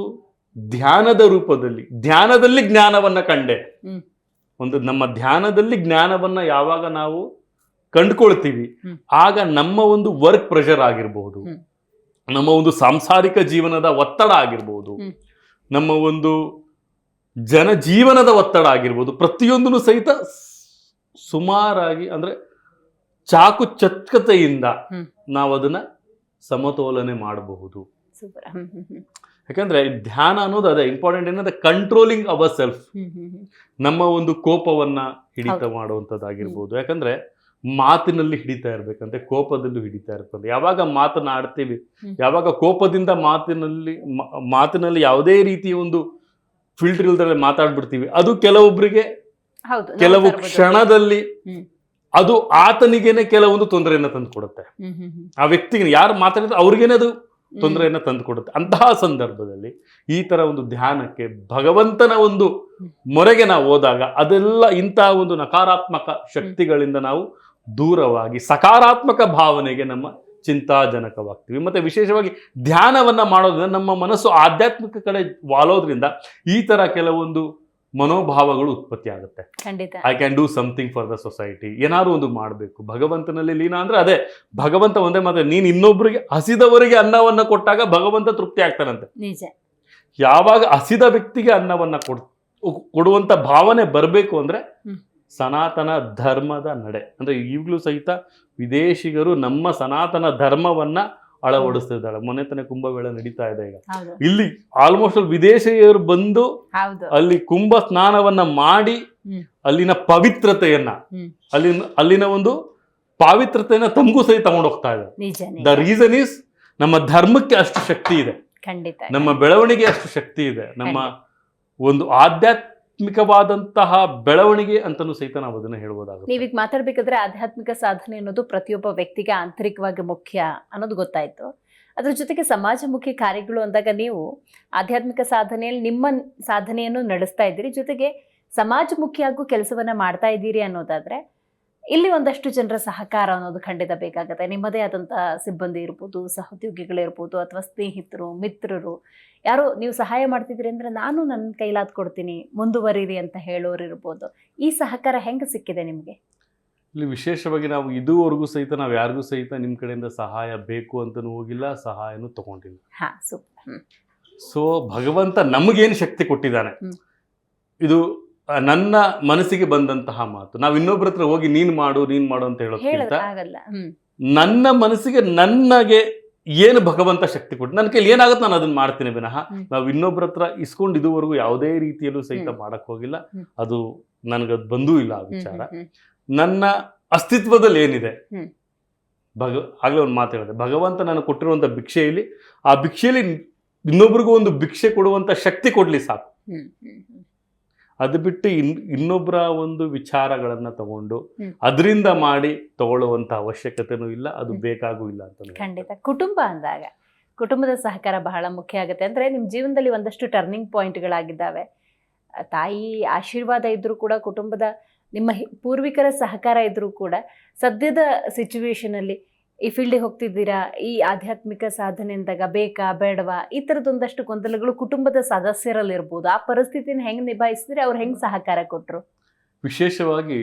ಧ್ಯಾನದ ರೂಪದಲ್ಲಿ ಧ್ಯಾನದಲ್ಲಿ ಜ್ಞಾನವನ್ನ ಕಂಡೆ. ಒಂದು ನಮ್ಮ ಧ್ಯಾನದಲ್ಲಿ ಜ್ಞಾನವನ್ನ ಯಾವಾಗ ನಾವು ಕಂಡುಕೊಳ್ತೀವಿ ಆಗ ನಮ್ಮ ಒಂದು ವರ್ಕ್ ಪ್ರೆಷರ್ ಆಗಿರ್ಬಹುದು ನಮ್ಮ ಒಂದು ಸಾಂಸಾರಿಕ ಜೀವನದ ಒತ್ತಡ ಆಗಿರ್ಬೋದು. ನಮ್ಮ ಒಂದು ಜನ ಜೀವನದ ಒತ್ತಡ ಆಗಿರ್ಬೋದು. ಪ್ರತಿಯೊಂದನ್ನು ಸಹಿತ ಸುಮಾರಾಗಿ ಅಂದ್ರೆ ಚಾಕು ಚತ್ಕತೆಯಿಂದ. ನಾವು ಅದನ್ನ ಸಮತೋಲನೆ ಮಾಡಬಹುದು. ಯಾಕಂದ್ರೆ ಧ್ಯಾನ ಅನ್ನೋದು ಅದೇ ಇಂಪಾರ್ಟೆಂಟ್ ಏನಂದ್ರೆ ಕಂಟ್ರೋಲಿಂಗ್ ಅವರ್ ಸೆಲ್ಫ್ ನಮ್ಮ ಒಂದು ಕೋಪವನ್ನ ಹಿಡಿತ ಮಾಡುವಂತದ್ದಾಗಿರ್ಬೋದು. ಮಾಡುವಂಥದ್ದಾಗಿರ್ಬೋದು ಯಾಕಂದ್ರೆ ಮಾತಿನಲ್ಲಿ ಹಿಡಿತಾ ಇರ್ಬೇಕಂತೆ ಕೋಪದಲ್ಲೂ ಹಿಡಿತಾ ಇರ್ಬೇಕಂತೆ. ಯಾವಾಗ ಮಾತನಾಡ್ತೀವಿ ಹ್ಮ್. ಯಾವಾಗ ಕೋಪದಿಂದ ಮಾತಿನಲ್ಲಿ ಮಾತಿನಲ್ಲಿ ಯಾವುದೇ ರೀತಿಯ ಒಂದು ಫಿಲ್ಟರ್ ಇಲ್ದಲೆ ಮಾತಾಡ್ಬಿಡ್ತೀವಿ. ಅದು ಕೆಲವೊಬ್ಬರಿಗೆ ಕೆಲವು ಕ್ಷಣದಲ್ಲಿ. ಅದು ಆತನಿಗೇನೆ ಕೆಲವೊಂದು ತೊಂದರೆಯನ್ನ ತಂದು ಕೊಡುತ್ತೆ. ಹ್ಮ್ ಹ್ಮ್ ಹ್ಮ್. ಆ ವ್ಯಕ್ತಿಗೆ ಯಾರು ಮಾತಾಡಿದ್ರೆ ಅವ್ರಿಗೇನೆ ಅದು ತೊಂದರೆಯನ್ನ ತೊಂದರೆಯನ್ನು ತಂದು ಕೊಡುತ್ತೆ. ಅಂತಹ ಸಂದರ್ಭದಲ್ಲಿ ಈ ತರ ಒಂದು ಧ್ಯಾನಕ್ಕೆ ಭಗವಂತನ ಒಂದು ಮೊರೆಗೆ ನಾವು ಹೋದಾಗ ಅದೆಲ್ಲ ಇಂತಹ ಒಂದು ನಕಾರಾತ್ಮಕ ಶಕ್ತಿಗಳಿಂದ ನಾವು ದೂರವಾಗಿ ಸಕಾರಾತ್ಮಕ ಭಾವನೆಗೆ ನಮ್ಮ ಚಿಂತಾಜನಕವಾಗ್ತೀವಿ. ಮತ್ತೆ ವಿಶೇಷವಾಗಿ ಧ್ಯಾನವನ್ನ ಮಾಡೋದ್ರಿಂದ ನಮ್ಮ ಮನಸ್ಸು ಆಧ್ಯಾತ್ಮಿಕ ಕಡೆ ವಾಲೋದ್ರಿಂದ ಈ ತರ ಕೆಲವೊಂದು ಮನೋಭಾವಗಳು ಉತ್ಪತ್ತಿ ಆಗುತ್ತೆ. ಖಂಡಿತ. I can do something for the society ಏನಾದ್ರು ಒಂದು ಮಾಡಬೇಕು. ಭಗವಂತನಲ್ಲಿ ಲೀನ ಅಂದ್ರೆ ಅದೇ ಭಗವಂತ ಒಂದೇ ಮಾತ್ರ ನೀನ್ ಇನ್ನೊಬ್ಬರಿಗೆ ಹಸಿದವರಿಗೆ ಅನ್ನವನ್ನ ಕೊಟ್ಟಾಗ ಭಗವಂತ ತೃಪ್ತಿ ಆಗ್ತಾನಂತೆ. ನಿಜ. ಯಾವಾಗ ಹಸಿದ ವ್ಯಕ್ತಿಗೆ ಅನ್ನವನ್ನ ಕೊಡ್ ಕೊಡುವಂತ ಭಾವನೆ ಬರಬೇಕು ಅಂದ್ರೆ ಸನಾತನ ಧರ್ಮದ ನಡೆ. ಅಂದ್ರೆ ಈಗಲೂ ಸಹಿತ ವಿದೇಶಿಗರು ನಮ್ಮ ಸನಾತನ ಧರ್ಮವನ್ನ ಅಳವಡಿಸ್ತಿದ್ದಾಳೆ ಮೊನ್ನೆ ತಾನೇ ಕುಂಭಮೇಳ ನಡೀತಾ ಇದೆ ಈಗ. ಇಲ್ಲಿ ಆಲ್ಮೋಸ್ಟ್ ವಿದೇಶಿಯರು ಬಂದು ಅಲ್ಲಿ ಕುಂಭ ಸ್ನಾನವನ್ನ ಮಾಡಿ ಅಲ್ಲಿನ ಪವಿತ್ರತೆಯನ್ನ. ಅಲ್ಲಿನ ಅಲ್ಲಿನ ಒಂದು ಪಾವಿತ್ರತೆಯನ್ನ ತಮಗೂ ಸಹಿತ ತಗೊಂಡು ಹೋಗ್ತಾ ಇದೆ ದ ರೀಸನ್ ಈಸ್ ನಮ್ಮ ಧರ್ಮಕ್ಕೆ ಅಷ್ಟು ಶಕ್ತಿ ಇದೆ. ಖಂಡಿತ. ನಮ್ಮ ಬೆಳವಣಿಗೆ ಅಷ್ಟು ಶಕ್ತಿ ಇದೆ. ನಮ್ಮ ಒಂದು ಆಧ್ಯಾತ್ಮಿಕವಾದಂತಹ ಬೆಳವಣಿಗೆ ಅಂತಲೂ ಸಹಿತ ನಾವು ಅದನ್ನು ಹೇಳ್ಬೋದಾಗುತ್ತೆ. ನೀವೀಗ ಮಾತಾಡ್ಬೇಕಾದ್ರೆ ಆಧ್ಯಾತ್ಮಿಕ ಸಾಧನೆ ಅನ್ನೋದು ಪ್ರತಿಯೊಬ್ಬ ವ್ಯಕ್ತಿಗೆ ಆಂತರಿಕವಾಗಿ ಮುಖ್ಯ ಅನ್ನೋದು ಗೊತ್ತಾಯಿತು. ಅದ್ರ ಜೊತೆಗೆ ಸಮಾಜಮುಖಿ ಕಾರ್ಯಗಳು ಅಂದಾಗ ನೀವು ಆಧ್ಯಾತ್ಮಿಕ ಸಾಧನೆಯಲ್ಲಿ ನಿಮ್ಮ ಸಾಧನೆಯನ್ನು ನಡೆಸ್ತಾ ಇದ್ದೀರಿ. ಜೊತೆಗೆ ಸಮಾಜಮುಖಿಯಾಗೂ ಕೆಲಸವನ್ನ ಮಾಡ್ತಾ ಇದ್ದೀರಿ ಅನ್ನೋದಾದ್ರೆ ಇಲ್ಲಿ ಒಂದಷ್ಟು ಜನರ ಸಹಕಾರ ಅನ್ನೋದು ಖಂಡಿತ ಬೇಕಾಗುತ್ತೆ. ನಿಮ್ಮದೇ ಆದಂಥ ಸಿಬ್ಬಂದಿ ಇರ್ಬೋದು ಸಹೋದ್ಯೋಗಿಗಳಿರ್ಬೋದು ಅಥವಾ ಸ್ನೇಹಿತರು ಮಿತ್ರರು ಯಾರು ನೀವು ಸಹಾಯ ಮಾಡ್ತಿದ್ದೀರಿ ಅಂದ್ರೆ ನಾನು ನನ್ನ ಕೈಲಾದ್ ಕೊಡ್ತೀನಿ ಮುಂದುವರಿರಿ ಅಂತ ಹೇಳೋರು ಇರ್ಬೋದು. ಈ ಸಹಕಾರ ಹೆಂಗೆ ಸಿಕ್ಕಿದೆ ನಿಮಗೆ? ಇಲ್ಲಿ ವಿಶೇಷವಾಗಿ ನಾವು ಇದುವರೆಗೂ ಸಹಿತ ನಾವು ಯಾರಿಗೂ ಸಹಿತ ನಿಮ್ಮ ಕಡೆಯಿಂದ ಸಹಾಯ ಬೇಕು ಅಂತಲೂ ಹೋಗಿಲ್ಲ ಸಹಾಯನೂ ತಗೊಂಡಿಲ್ಲ. ಹಾಂ ಸೂಪರ್. ಸೊ ಭಗವಂತ ನಮಗೇನು ಶಕ್ತಿ ಕೊಟ್ಟಿದ್ದಾನೆ? ಇದು ನನ್ನ ಮನಸ್ಸಿಗೆ ಬಂದಂತಹ ಮಾತು ನಾವು ಇನ್ನೊಬ್ಬರ ಹತ್ರ ಹೋಗಿ ನೀನ್ ಮಾಡು ನೀನ್ ಮಾಡು ಅಂತ ಹೇಳೋದ್ಕಿಂತ ನನ್ನ ಮನಸ್ಸಿಗೆ ನನಗೆ ಏನು ಭಗವಂತ ಶಕ್ತಿ ಕೊಟ್ಟು ನನ್ನ ಕೈಲಿ ಏನಾಗುತ್ತೆ ನಾನು ಅದನ್ನ ಮಾಡ್ತೀನಿ ವಿನಃ. ನಾವು ಇನ್ನೊಬ್ಬರ ಹತ್ರ ಇಸ್ಕೊಂಡು ಇದುವರೆಗೂ ಯಾವುದೇ ರೀತಿಯಲ್ಲೂ ಸಹಿತ. ಮಾಡಕ್ ಹೋಗಿಲ್ಲ. ಅದು ನನಗದು ಬಂದೂ ಇಲ್ಲ ಆ ವಿಚಾರ. ನನ್ನ ಅಸ್ತಿತ್ವದಲ್ಲಿ ಏನಿದೆ. ಭಗ ಆಗ್ಲೇ ಒಂದು ಮಾತು ಹೇಳಿದೆ ಭಗವಂತ ನಾನು ಕೊಟ್ಟಿರುವಂತ ಭಿಕ್ಷೆಯಲ್ಲಿ ಆ ಭಿಕ್ಷೆಯಲ್ಲಿ ಇನ್ನೊಬ್ರಿಗೂ ಒಂದು ಭಿಕ್ಷೆ ಕೊಡುವಂತ ಶಕ್ತಿ ಕೊಡ್ಲಿ ಸಾಕು. ಅದು ಬಿಟ್ಟು ಇನ್ ಇನ್ನೊಬ್ಬರ ಒಂದು ವಿಚಾರಗಳನ್ನ ತಗೊಂಡು ಅದರಿಂದ ಮಾಡಿ ತಗೊಳ್ಳುವಂಥ ಅವಶ್ಯಕತೆನೂ ಇಲ್ಲ ಅದು ಬೇಕಾಗೂ ಇಲ್ಲ ಅಂತ ಖಂಡಿತ. ಕುಟುಂಬ ಅಂದಾಗ ಕುಟುಂಬದ ಸಹಕಾರ ಬಹಳ ಮುಖ್ಯ ಆಗುತ್ತೆ. ಅಂದರೆ ನಿಮ್ಮ ಜೀವನದಲ್ಲಿ ಒಂದಷ್ಟು ಟರ್ನಿಂಗ್ ಪಾಯಿಂಟ್ಗಳಾಗಿದ್ದಾವೆ ತಾಯಿ ಆಶೀರ್ವಾದ ಇದ್ರೂ ಕೂಡ ಕುಟುಂಬದ ನಿಮ್ಮ ಪೂರ್ವಿಕರ ಸಹಕಾರ ಇದ್ದರೂ ಕೂಡ ಸದ್ಯದ ಸಿಚುವೇಶನ್ ಅಲ್ಲಿ ಈ ಫೀಲ್ಡಿಗೆ ಹೋಗ್ತಿದ್ದೀರಾ? ಈ ಆಧ್ಯಾತ್ಮಿಕ ಸಾಧನೆ ಅಂದಾಗ ಬೇಕಾ ಬೇಡವಾ? ಈ ಥರದೊಂದಷ್ಟು ಗೊಂದಲಗಳು ಕುಟುಂಬದ ಸದಸ್ಯರಲ್ಲಿ ಇರ್ಬೋದು. ಆ ಪರಿಸ್ಥಿತಿನ ಹೆಂಗೆ ನಿಭಾಯಿಸಿದ್ರೆ ಅವ್ರು ಹೆಂಗೆ ಸಹಕಾರ ಕೊಟ್ಟರು ವಿಶೇಷವಾಗಿ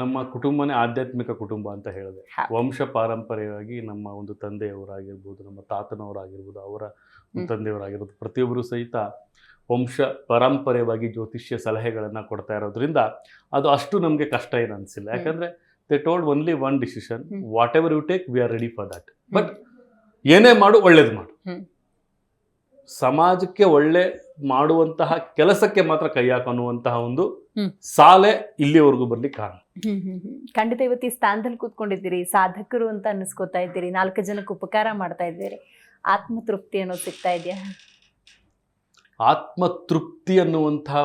ನಮ್ಮ ಕುಟುಂಬನೇ ಆಧ್ಯಾತ್ಮಿಕ ಕುಟುಂಬ ಅಂತ ಹೇಳಿದೆ. ವಂಶ ಪಾರಂಪರ್ಯವಾಗಿ ನಮ್ಮ ಒಂದು ತಂದೆಯವರಾಗಿರ್ಬೋದು ನಮ್ಮ ತಾತನವರಾಗಿರ್ಬೋದು ಅವರ. ತಂದೆಯವರಾಗಿರ್ಬೋದು ಪ್ರತಿಯೊಬ್ಬರು ಸಹಿತ ವಂಶ ಪಾರಂಪರ್ಯವಾಗಿ ಜ್ಯೋತಿಷ್ಯ ಸಲಹೆಗಳನ್ನು ಕೊಡ್ತಾ ಇರೋದ್ರಿಂದ ಅದು ಅಷ್ಟು ನಮಗೆ ಕಷ್ಟ ಏನು ಅನಿಸಿಲ್ಲ. ಯಾಕಂದ್ರೆ they told only one decision. Whatever you take we are ready for that but ಏನೇ ಮಾಡು ಒಳ್ಳೇದು ಮಾಡು. ಸಮಾಜಕ್ಕೆ ಒಳ್ಳೆ ಮಾಡುವಂತಹ ಕೆಲಸಕ್ಕೆ ಮಾತ್ರ ಕೈ ಹಾಕನ್ನುವಂತಹ ಒಂದು. ಸಾಲೆ ಇಲ್ಲಿವರೆಗೂ ಬರ್ಲಿಕ್ಕೆ ಕಾರಣ. ಖಂಡಿತ ಇವತ್ತು ಈ ಸ್ಥಾನದಲ್ಲಿ ಕೂತ್ಕೊಂಡಿದ್ದೀರಿ ಸಾಧಕರು ಅಂತ ಅನ್ನಿಸ್ಕೋತಾ ಇದ್ದೀರಿ ನಾಲ್ಕು ಜನಕ್ಕೆ ಉಪಕಾರ ಮಾಡ್ತಾ ಇದ್ದೀರಿ ಆತ್ಮತೃಪ್ತಿ ಅನ್ನೋದು ಸಿಗ್ತಾ ಇದೆಯಾ ಆತ್ಮತೃಪ್ತಿ ಅನ್ನುವಂತಹ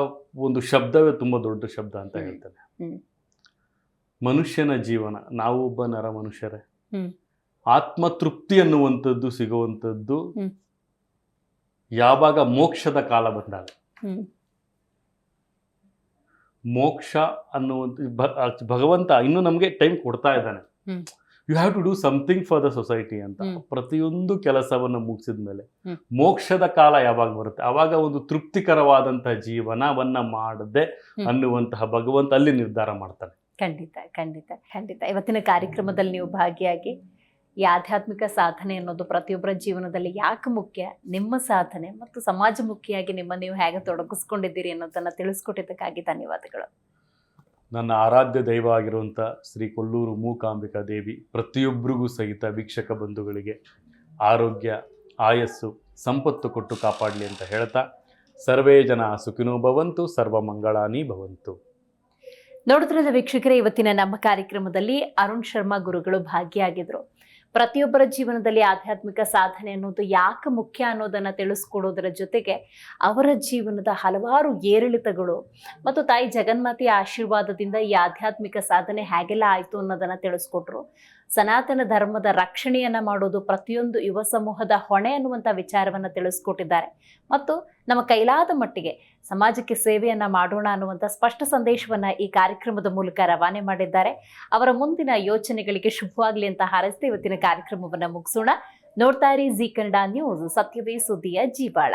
ಒಂದು ಶಬ್ದವೇ ತುಂಬಾ ದೊಡ್ಡ ಶಬ್ದ ಅಂತ. ಹೇಳ್ತಾನೆ. ಮನುಷ್ಯನ ಜೀವನ. ನಾವು ಒಬ್ಬ ನರ ಮನುಷ್ಯರೇ. ಆತ್ಮತೃಪ್ತಿ ಅನ್ನುವಂಥದ್ದು ಸಿಗುವಂಥದ್ದು ಯಾವಾಗ ಮೋಕ್ಷದ ಕಾಲ ಬಂದಾಗ. ಮೋಕ್ಷ ಅನ್ನುವಂಥ ಭಗವಂತ ಇನ್ನೂ ನಮಗೆ ಟೈಮ್ ಕೊಡ್ತಾ ಇದ್ದಾನೆ. You have to do something for the society ಅಂತ. ಪ್ರತಿಯೊಂದು ಕೆಲಸವನ್ನು ಮುಗಿಸಿದ ಮೇಲೆ ಮೋಕ್ಷದ ಕಾಲ ಯಾವಾಗ ಬರುತ್ತೆ? ಆವಾಗ ಒಂದು ತೃಪ್ತಿಕರವಾದಂತಹ ಜೀವನವನ್ನ ಮಾಡದೆ. ಅನ್ನುವಂತಹ ಭಗವಂತ ಅಲ್ಲಿ ನಿರ್ಧಾರ ಮಾಡ್ತಾನೆ. ಖಂಡಿತ ಖಂಡಿತ ಖಂಡಿತ. ಇವತ್ತಿನ ಕಾರ್ಯಕ್ರಮದಲ್ಲಿ ನೀವು ಭಾಗಿಯಾಗಿ ಈ ಆಧ್ಯಾತ್ಮಿಕ ಸಾಧನೆ ಅನ್ನೋದು ಪ್ರತಿಯೊಬ್ಬರ ಜೀವನದಲ್ಲಿ ಯಾಕೆ ಮುಖ್ಯ? ನಿಮ್ಮ ಸಾಧನೆ ಮತ್ತು ಸಮಾಜಮುಖಿಯಾಗಿ ನಿಮ್ಮ ನೀವು ಹೇಗೆ ತೊಡಗಿಸ್ಕೊಂಡಿದ್ದೀರಿ ಅನ್ನೋದನ್ನ ತಿಳಿಸ್ಕೊಟ್ಟಿದ್ದಕ್ಕಾಗಿ ಧನ್ಯವಾದಗಳು. ನನ್ನ ಆರಾಧ್ಯ ದೈವ ಆಗಿರುವಂಥ ಶ್ರೀ ಕೊಲ್ಲೂರು ಮೂಕಾಂಬಿಕಾ ದೇವಿ ಪ್ರತಿಯೊಬ್ಬರಿಗೂ ಸಹಿತ ವೀಕ್ಷಕ ಬಂಧುಗಳಿಗೆ ಆರೋಗ್ಯ, ಆಯಸ್ಸು, ಸಂಪತ್ತು ಕೊಟ್ಟು ಕಾಪಾಡಲಿ ಅಂತ ಹೇಳ್ತಾ, ಸರ್ವೇ ಜನ ಸುಖಿನೋ ಭವಂತು, ಸರ್ವ ಮಂಗಳಾನಿ ಭವಂತು. ನೋಡಿದ್ರಲ್ಲ ವೀಕ್ಷಕರೇ, ಇವತ್ತಿನ ನಮ್ಮ ಕಾರ್ಯಕ್ರಮದಲ್ಲಿ ಅರುಣ್ ಶರ್ಮಾ ಗುರುಗಳು ಭಾಗಿಯಾಗಿದ್ರು. ಪ್ರತಿಯೊಬ್ಬರ ಜೀವನದಲ್ಲಿ ಆಧ್ಯಾತ್ಮಿಕ ಸಾಧನೆ ಅನ್ನೋದು ಯಾಕೆ ಮುಖ್ಯ ಅನ್ನೋದನ್ನ ತಿಳಿಸ್ಕೊಡೋದರ ಜೊತೆಗೆ ಅವರ ಜೀವನದ ಹಲವಾರು ಏರಿಳಿತಗಳು ಮತ್ತು ತಾಯಿ ಜಗನ್ಮಾತೆಯ ಆಶೀರ್ವಾದದಿಂದ ಈ ಆಧ್ಯಾತ್ಮಿಕ ಸಾಧನೆ ಹೇಗೆಲ್ಲ ಆಯಿತು ಅನ್ನೋದನ್ನ ತಿಳಿಸ್ಕೊಟ್ರು. ಸನಾತನ ಧರ್ಮದ ರಕ್ಷಣೆಯನ್ನ ಮಾಡೋದು ಪ್ರತಿಯೊಂದು ಯುವ ಸಮೂಹದ ಹೊಣೆ ಅನ್ನುವಂಥ ವಿಚಾರವನ್ನ ತಿಳಿಸ್ಕೊಟ್ಟಿದ್ದಾರೆ. ಮತ್ತು ನಮ್ಮ ಕೈಲಾದ ಮಟ್ಟಿಗೆ ಸಮಾಜಕ್ಕೆ ಸೇವೆಯನ್ನ ಮಾಡೋಣ ಅನ್ನುವಂಥ ಸ್ಪಷ್ಟ ಸಂದೇಶವನ್ನ ಈ ಕಾರ್ಯಕ್ರಮದ ಮೂಲಕ ರವಾನೆ ಮಾಡಿದ್ದಾರೆ. ಅವರ ಮುಂದಿನ ಯೋಚನೆಗಳಿಗೆ ಶುಭವಾಗಲಿ ಅಂತ ಹಾರೈಸಿದೆ. ಇವತ್ತಿನ ಕಾರ್ಯಕ್ರಮವನ್ನ ಮುಗಿಸೋಣ. ನೋಡ್ತಾ ಇರಿ ಜಿ ಕನ್ನಡ ನ್ಯೂಸ್. ಸತ್ಯವೇ ಸುದ್ದಿಯ ಜೀವಾಳ.